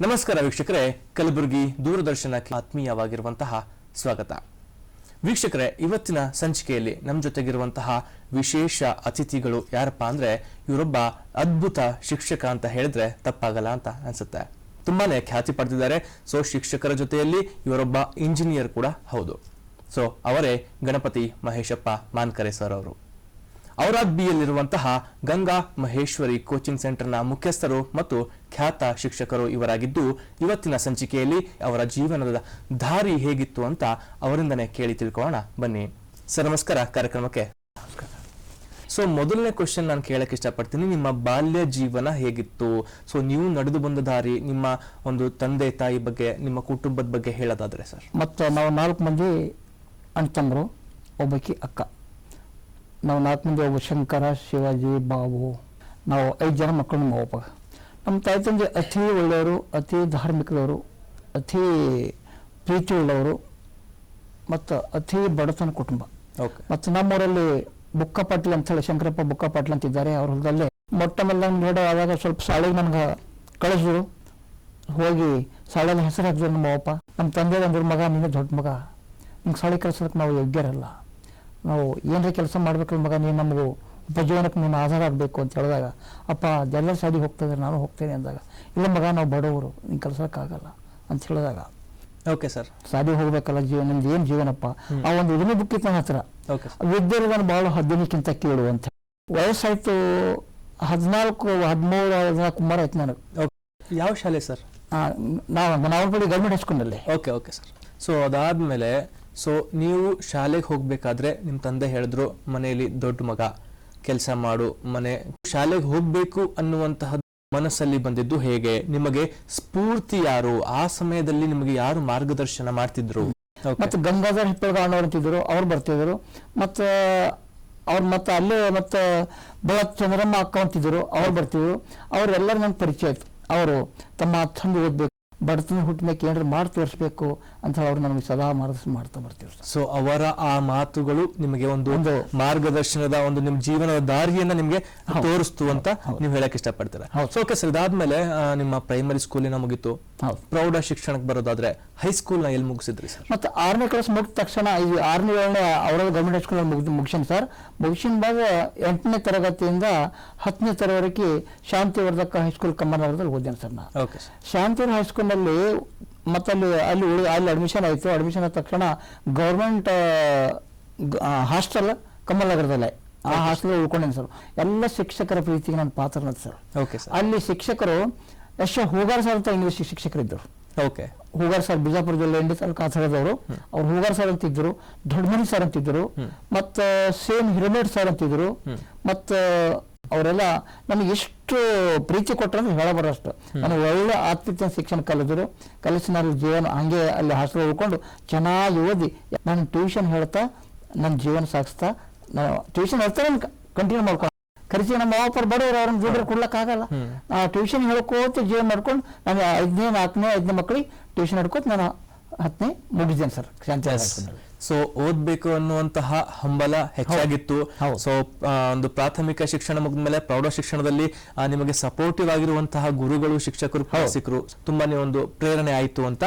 ನಮಸ್ಕಾರ ವೀಕ್ಷಕರೇ, ಕಲಬುರಗಿ ದೂರದರ್ಶನಕ್ಕೆ ಆತ್ಮೀಯವಾಗಿರುವಂತಹ ಸ್ವಾಗತ. ವೀಕ್ಷಕರೇ, ಇವತ್ತಿನ ಸಂಚಿಕೆಯಲ್ಲಿ ನಮ್ಮ ಜೊತೆಗಿರುವಂತಹ ವಿಶೇಷ ಅತಿಥಿಗಳು ಯಾರಪ್ಪ ಅಂದ್ರೆ, ಇವರೊಬ್ಬ ಅದ್ಭುತ ಶಿಕ್ಷಕ ಅಂತ ಹೇಳಿದ್ರೆ ತಪ್ಪಾಗಲ್ಲ ಅಂತ ಅನ್ಸುತ್ತೆ. ತುಂಬಾನೇ ಖ್ಯಾತಿ ಪಡೆದಿದ್ದಾರೆ. ಸೊ ಶಿಕ್ಷಕರ ಜೊತೆಯಲ್ಲಿ ಇವರೊಬ್ಬ ಇಂಜಿನಿಯರ್ ಕೂಡ ಹೌದು. ಸೊ ಅವರೇ ಗಣಪತಿ ಮಹೇಶಪ್ಪ ಮಾನ್ಕರೆ ಸರ್ ಅವರು. ಔರಾದ್ ಬಿಯಲ್ಲಿರುವಂತಹ ಗಂಗಾ ಮಹೇಶ್ವರಿ ಕೋಚಿಂಗ್ ಸೆಂಟರ್ನ ಮುಖ್ಯಸ್ಥರು ಮತ್ತು ಖ್ಯಾತ ಶಿಕ್ಷಕರು ಇವರಾಗಿದ್ದು ಇವತ್ತಿನ ಸಂಚಿಕೆಯಲ್ಲಿ ಅವರ ಜೀವನದ ದಾರಿ ಹೇಗಿತ್ತು ಅಂತ ಅವರಿಂದನೇ ಕೇಳಿ ತಿಳ್ಕೊಳ್ಳೋಣ. ಬನ್ನಿ. ಸರ್ ನಮಸ್ಕಾರ. ಕಾರ್ಯಕ್ರಮಕ್ಕೆ ಸೊ ಮೊದಲನೇ ಕ್ವಶನ್ ನಾನು ಕೇಳಕ್ಕೆ ಇಷ್ಟಪಡ್ತೀನಿ. ನಿಮ್ಮ ಬಾಲ್ಯ ಜೀವನ ಹೇಗಿತ್ತು? ಸೊ ನೀವು ನಡೆದು ಬಂದ ದಾರಿ ನಿಮ್ಮ ಒಂದು ತಂದೆ ತಾಯಿ ಬಗ್ಗೆ ನಿಮ್ಮ ಕುಟುಂಬದ ಬಗ್ಗೆ ಹೇಳೋದಾದ್ರೆ ಸರ್. ಮತ್ತು ನಾವು ನಾಲ್ಕು ಮಂದಿ ಅಣ್ತಂಬರು ಒಬ್ಬಾಕಿ ಅಕ್ಕ. ನಾವು ನಾಲ್ಕು ಮಂದಿ ಒಬ್ಬ ಶಂಕರ ಶಿವಾಜಿ ಬಾಬು ನಾವು ಐದು ಜನ ಮಕ್ಕಳು ನಮ್ಮ ಒಬ್ಬ ನಮ್ಮ ತಾಯಿ ತಂದೆ ಅತಿ ಒಳ್ಳೆಯವರು ಅತಿ ಧಾರ್ಮಿಕದವರು ಅತಿ ಪ್ರೀತಿ ಉಳ್ಳವರು ಮತ್ತು ಅತಿ ಬಡತನ ಕುಟುಂಬ. ಓಕೆ ಮತ್ತು ನಮ್ಮೂರಲ್ಲಿ ಬುಕ್ಕ ಪಾಟೀಲ್ ಅಂತ ಹೇಳಿ ಶಂಕರಪ್ಪ ಬುಕ್ಕ ಪಾಟೀಲ್ ಅಂತ ಇದ್ದಾರೆ ಅವ್ರ ಹೊಲದಲ್ಲೇ. ಮೊಟ್ಟ ಮೊದಲ ನೋಡೋ ಆದಾಗ ಸ್ವಲ್ಪ ಶಾಲೆಗೆ ನನಗೆ ಕಳಿಸಿದ್ರು. ಹೋಗಿ ಶಾಲೆಯಲ್ಲಿ ಹೆಸರು ಹಾಕಿದ್ರು ನಮ್ಮ ಅಪ್ಪ. ನಮ್ಮ ತಂದೆ ಅಂದ್ರೆ ಮಗ ನೀನು ದೊಡ್ಡ ಮಗ. ನಿಂಗೆ ಶಾಲೆ ಕಳ್ಸೋದಕ್ಕೆ ನಾವು ಯೋಗ್ಯರಲ್ಲ. ನಾವು ಏನರ ಕೆಲಸ ಮಾಡ್ಬೇಕಲ್ಲ ಮಗ ನೀನು ನಮಗೂ ಉಪಜೀವನಕ್ಕೆ ನೀನು ಆಧಾರ ಆಗಬೇಕು ಅಂತ ಹೇಳಿದಾಗ ಅಪ್ಪ ಎಲ್ಲ ಹೋಗ್ತಾ ಇದ್ರೆ ನಾನು ಹೋಗ್ತೇನೆ ಅಂದಾಗ ಇಲ್ಲ ಮಗ ನಾವು ಬಡವರು ನೀನು ಆಗಲ್ಲ ಅಂತ ಹೇಳಿದಾಗ. Okay sir. ಸಾಧಿ ಹೋಗ್ಬೇಕಲ್ಲ ಜೀವನ ನಿಮ್ದು ಏನು ಜೀವನಪ್ಪ? ಆ ಒಂದು ಇದನ್ನೇ ಬುಕ್ ಇತ್ತು ನನ್ನ ಹತ್ರ. ಓಕೆ ನಾನು ಬಹಳ ಹದಿನಕ್ಕಿಂತ ಕೇಳು ಅಂತ ವಯಸ್ಸಾಯ್ತು ಹದಿನಾಲ್ಕು ಹದಿಮೂರು ಹದಿನಾಲ್ಕು ಕುಮಾರ ಆಯ್ತು ನನಗೆ. ಯಾವ ಶಾಲೆ ಸರ್? ನಾವು ನಾವು ಗೌರ್ಮೆಂಟ್ ಹೈಸ್ಕೂಲ್ನಲ್ಲಿ ಓಕೆ ಓಕೆ ಸರ್. ಸೊ ಅದಾದ್ಮೇಲೆ ಸೊ ನೀವು ಶಾಲೆಗೆ ಹೋಗ್ಬೇಕಾದ್ರೆ ನಿಮ್ಮ ತಂದೆ ಹೇಳಿದ್ರು ಮನೆಯಲ್ಲಿ ದೊಡ್ಡ ಮಗ ಕೆಲಸ ಮಾಡು ಮನೆ ಶಾಲೆಗೆ ಹೋಗ್ಬೇಕು ಅನ್ನುವಂತಹ ಮನಸ್ಸಲ್ಲಿ ಬಂದಿದ್ದು ಹೇಗೆ? ನಿಮಗೆ ಸ್ಫೂರ್ತಿ ಯಾರು? ಆ ಸಮಯದಲ್ಲಿ ನಿಮಗೆ ಯಾರು ಮಾರ್ಗದರ್ಶನ ಮಾಡ್ತಿದ್ರು? ಮತ್ತೆ ಗಂಗಾಧರ ಹಿಪ್ಪಳಗಾಣವ್ರು ಅಂತಿದ್ರು ಅವ್ರು ಬರ್ತಿದ್ರು. ಮತ್ತೆ ಅವ್ರು ಮತ್ತೆ ಅಲ್ಲೇ ಮತ್ತೆ ಬೆಳತ್ ಚಂದ್ರಮ್ಮ ಅಕ್ಕ ಅಂತಿದ್ರು ಅವ್ರು ಬರ್ತಿದ್ರು. ಅವರೆಲ್ಲರೂ ನಂಗೆ ಪರಿಚಯ ಆಯ್ತು. ಅವರು ತಮ್ಮ ಚಂದ ಓದ್ಬೇಕು ಬಡತನ ಹುಟ್ಟಿನ ಏನಾದ್ರು ಮಾಡಿ ತೋರಿಸ್ಬೇಕು ಅಂತ ಹೇಳಿ ಅವ್ರು ನಮಗೆ ಸದಾ ಮಾರ್ಗದರ್ಶನ ಮಾಡ್ತಾ ಬರ್ತೀವಿ ಸರ್. ಸೊ ಅವರ ಆ ಮಾತುಗಳು ನಿಮಗೆ ಒಂದು ಒಂದು ಮಾರ್ಗದರ್ಶನದ ಒಂದು ನಿಮ್ಮ ಜೀವನದ ದಾರಿಯನ್ನ ನಿಮಗೆ ತೋರಿಸ್ತು ಅಂತ ನೀವು ಹೇಳಕ್ ಇಷ್ಟಪಡ್ತೀರಾ. ಸೊ ಓಕೆ ಸರ್ ಇದಾದ್ಮೇಲೆ ಆ, ನಿಮ್ಮ ಪ್ರೈಮರಿ ಸ್ಕೂಲಿನ ಮುಗೀತು? ಹೌದು. ಪ್ರೌಢ ಶಿಕ್ಷಣಕ್ಕೆ ಬರೋದಾದ್ರೆ ಹೈಸ್ಕೂಲ್ನ ಎಲ್ಲಿ ಮುಗಿಸಿದ್ರಿ ಸರ್ ಮತ್ತು ಆರನೇ ಕ್ಲಾಸ್ ಮುಗಿದ ತಕ್ಷಣ ಈ ಆರನೇ ಏಳನೇ ಅವರ ಗೌರ್ಮೆಂಟ್ ಹೈಸ್ಕೂಲ್ ಮುಗಿದು ಮುಗಿಸಿನ ಸರ್ ಮುಗಿಸಿನ ಬಾದ ಎಂಟನೇ ತರಗತಿಯಿಂದ ಹತ್ತನೇ ತರವರೆಗೆ ಶಾಂತಿವರ್ಧಕ ಹೈಸ್ಕೂಲ್ ಕಮ್ಮನಗರದಲ್ಲಿ ಓದಿದ್ದೇನೆ ಸರ್ ನಾನು. ಓಕೆ ಸರ್ ಶಾಂತಿವರ ಹೈಸ್ಕೂಲ್ನಲ್ಲಿ ಮತ್ತೆ ಅಲ್ಲಿ ಅಲ್ಲಿ ಉಳಿ ಅಲ್ಲಿ ಅಡ್ಮಿಷನ್ ಆಯಿತು. ಅಡ್ಮಿಷನ್ ಆದ ತಕ್ಷಣ ಗೌರ್ಮೆಂಟ್ ಹಾಸ್ಟೆಲ್ ಕಮ್ಮನಗರದಲ್ಲೇ ಆ ಹಾಸ್ಟೆಲ್ ಉಳ್ಕೊಂಡೇನೆ ಸರ್ ಎಲ್ಲ ಶಿಕ್ಷಕರ ಪ್ರೀತಿಗೆ ನನ್ನ ಪಾತ್ರನದ ಸರ್ ಓಕೆ ಸರ್ ಅಲ್ಲಿ ಶಿಕ್ಷಕರು ಯಶ ಹೂಗಾರ್ ಸರ್ ಅಂತ ಇಂಗ್ಲೀಷ್ ಶಿಕ್ಷಕರಿದ್ದರು ಓಕೆ ಹೂಗಾರ್ ಸರ್ ಬಿಜಾಪುರ ಜಿಲ್ಲೆ ಎಂಡಿ ತಾಲೂಕು ಆಸರದವರು ಅವ್ರು ಹೂಗಾರ್ ಸರ್ ಅಂತಿದ್ರು ದೊಡ್ಡಮನಿ ಸರ್ ಅಂತಿದ್ರು ಮತ್ತು ಸೇಮ್ ಹಿರಮೇಡ್ ಸರ್ ಅಂತಿದ್ರು ಮತ್ತು ಅವರೆಲ್ಲ ನಮಗೆ ಎಷ್ಟು ಪ್ರೀತಿ ಕೊಟ್ಟರು ಹೇಳಬಾರಷ್ಟು ನನಗೆ ಒಳ್ಳೆ ಆತ್ಮೀಯ ಶಿಕ್ಷಣ ಕಲಿದ್ರು. ಕಲಿಸಿ ನನ್ನ ಜೀವನ ಹಂಗೆ ಅಲ್ಲಿ ಹಾಸ್ಟೆಲ್ ಉಳ್ಕೊಂಡು ಚೆನ್ನಾಗಿ ಓದಿ. ನಾನು ಟ್ಯೂಷನ್ ಹೇಳ್ತಾ ನನ್ನ ಜೀವನ ಸಾಗಿಸ್ತಾ ನಾನು ಟ್ಯೂಷನ್ ಹೇಳ್ತಾ ಕಂಟಿನ್ಯೂ ಮಾಡ್ಕೊಂಡು. ಕರೆಸಿ ನಮ್ಮ ಅಪ್ಪರು ಬಡವರು ಅವ್ರನ್ನ ದುಡ್ಡು ಕೊಡ್ಲಕ್ಕಾಗಲ್ಲ ಆ ಟ್ಯೂಷನ್ ಹೇಳ್ಕೋತ ಜೀವನ ಮಾಡ್ಕೊಂಡು ನಾನು ಐದನೇ ನಾಲ್ಕನೇ ಐದನೇ ಮಕ್ಕಳಿಗೆ ಟ್ಯೂಷನ್ ಹಿಡ್ಕೋತ ನಾನು ಹತ್ತನೇ ಮುಗಿದ್ದೇನೆ ಸರ್. ಶಾಂತಿ ಸೊ ಓದ್ಬೇಕು ಅನ್ನುವಂತಹ ಹಂಬಲ ಹೆಚ್ಚಾಗಿತ್ತು. ಸೊ ಒಂದು ಪ್ರಾಥಮಿಕ ಶಿಕ್ಷಣ ಮುಗಿದ್ಮೇಲೆ ಪ್ರೌಢ ಶಿಕ್ಷಣದಲ್ಲಿ ನಿಮಗೆ ಸಪೋರ್ಟಿವ್ ಆಗಿರುವಂತಹ ಗುರುಗಳು ಶಿಕ್ಷಕರು ಸಿಕ್ಕರು ತುಂಬಾನೇ ಒಂದು ಪ್ರೇರಣೆ ಆಯ್ತು ಅಂತ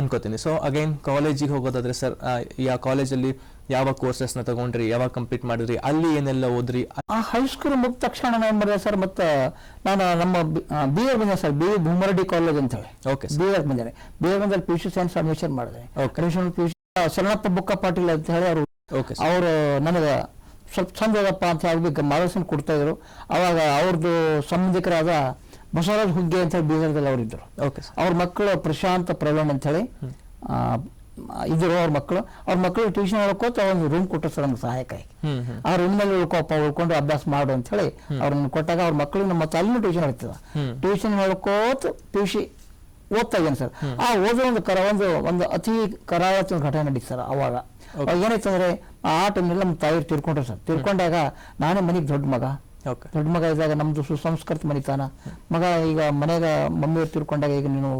ಅನ್ಕೋತೀನಿ. ಸೊ ಅಗೈನ್ ಕಾಲೇಜಿಗೆ ಹೋಗೋದಾದ್ರೆ ಸರ್ ಯಾವ ಕಾಲೇಜಲ್ಲಿ ಯಾವ ಕೋರ್ಸಸ್ನ ತಗೊಂಡ್ರಿ ಯಾವಾಗ ಕಂಪ್ಲೀಟ್ ಮಾಡಿದ್ರಿ ಅಲ್ಲಿ ಏನೆಲ್ಲ ಓದ್ರಿ? ಆ ಹೈಸ್ಕೂಲ್ ಮುಗಿದ ತಕ್ಷಣ ನಾನು ಮಾಡಿದೆ ಸರ್ ಮತ್ತೆ ನಾನು ನಮ್ಮ ಬಿ ಎ ಬಂದೆ ಸರ್ ಬಿ ಭೂಮರಡಿ ಕಾಲೇಜ್ ಅಂತ ಹೇಳಿ. ಓಕೆ ಬಿ ಎ ಬಂದೆ. ಬಿ ಎ ಬಂದಲ್ಲಿ P U C science admission ಮಾಡಿದೆ. P U C Sharanappa Bukka Patil ಅಂತ ಹೇಳಿ ಅವರು ಅವರು ನನಗೆ ಸ್ವಲ್ಪ ಚಂದ ಇದಪ್ಪ ಅಂತ ಹೇಳಿ ಮಾರ್ಗದರ್ಶನ ಕೊಡ್ತಾ ಇದ್ರು. ಅವಾಗ ಅವ್ರದ್ದು ಸಂಬಂಧಿಕರಾದ ಬಸವರಾಜ್ ಹುಗ್ಗೆ ಅಂತ ಹೇಳಿ ಬೀದರ್ದಲ್ಲಿ ಅವರಿದ್ದರು. ಅವ್ರ ಮಕ್ಕಳು ಪ್ರಶಾಂತ ಪ್ರವೀಣ್ ಅಂತ ಹೇಳಿ ಇದ್ರು ಅವ್ರ ಮಕ್ಕಳು. ಅವ್ರ ಮಕ್ಕಳು ಟ್ಯೂಷನ್ ಹೇಳ್ಕೋತ ಒಂದು ರೂಮ್ ಕೊಟ್ಟರು ಸರ್ ನಮ್ಗೆ ಸಹಾಯಕ್ಕಾಗಿ ಆ ರೂಮ್ನಲ್ಲಿ ಉಳ್ಕೋಪ್ಪ ಉಳ್ಕೊಂಡು ಅಭ್ಯಾಸ ಮಾಡು ಅಂತ ಹೇಳಿ ಅವ್ರನ್ನ ಕೊಟ್ಟಾಗ ಅವ್ರ ಮಕ್ಕಳು ನಮ್ಮ ಅಲ್ಲಿನೂ ಟ್ಯೂಷನ್ ಹೇಳ್ತಿದ್ದ ಟ್ಯೂಷನ್ ಹೇಳ್ಕೋತ ಪಿ ಯು ಸಿ ಓದ್ತಾ ಇದ್ದೇನೆ ಸರ್. ಆ ಓದೋ ಒಂದು ಕರ ಒಂದು ಒಂದು ಅತಿ ಕರಾವತಿ ಒಂದು ಘಟನೆ ನಡೀತು ಸರ್ ಅವಾಗ. ಅವಾಗ ಏನಾಯ್ತು ಅಂದ್ರೆ ಆ ಟೈಮ್ನಲ್ಲಿ ನಮ್ಮ ತಾಯಿ ತಿರ್ಕೊಂಡ್ರೆ ಸರ್. ತಿರ್ಕೊಂಡಾಗ ನಾನೇ ಮನೆಗೆ ದೊಡ್ಡ ಮಗ. ಓಕೆ. ದೊಡ್ಡ ಮಗ ಇದ್ದಾಗ ನಮ್ದು ಸುಸಂಸ್ಕೃತ ಮನಿತಾನ ಮಗ ಈಗ ಮನೆಗ ಮಮ್ಮಿ ತಿರ್ಕೊಂಡಾಗ ಈಗ ನೀನು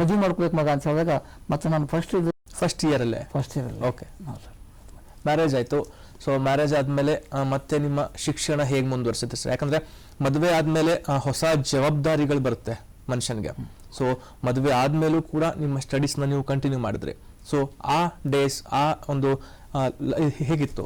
ಮದುವೆ ಮಾಡ್ಕೋಬೇಕು ಮಗ ಅಂತ ಹೇಳಿದಾಗ ಮತ್ತೆ ನಾನು ಫಸ್ಟ್ ಇದು ಫಸ್ಟ್ ಇಯರ್ ಅಲ್ಲೇ? First year okay. ಮ್ಯಾರೇಜ್ ಆಯ್ತು. ಸೊ ಮ್ಯಾರೇಜ್ ಆದ್ಮೇಲೆ ಮತ್ತೆ ನಿಮ್ಮ ಶಿಕ್ಷಣ ಹೇಗೆ ಮುಂದುವರಿಸುತ್ತೆ ಸರ್? ಯಾಕಂದ್ರೆ ಮದುವೆ ಆದ್ಮೇಲೆ ಹೊಸ ಜವಾಬ್ದಾರಿಗಳು ಬರುತ್ತೆ ಮನುಷ್ಯನಿಗೆ. ಸೊ ಮದುವೆ ಆದಮೇಲೂ ಕೂಡ ನಿಮ್ಮ ಸ್ಟಡೀಸ್ನ ನೀವು ಕಂಟಿನ್ಯೂ ಮಾಡಿದ್ರೆ. ಸೊ ಆ ಡೇಸ್ ಆ ಒಂದು ಹೇಗಿತ್ತು?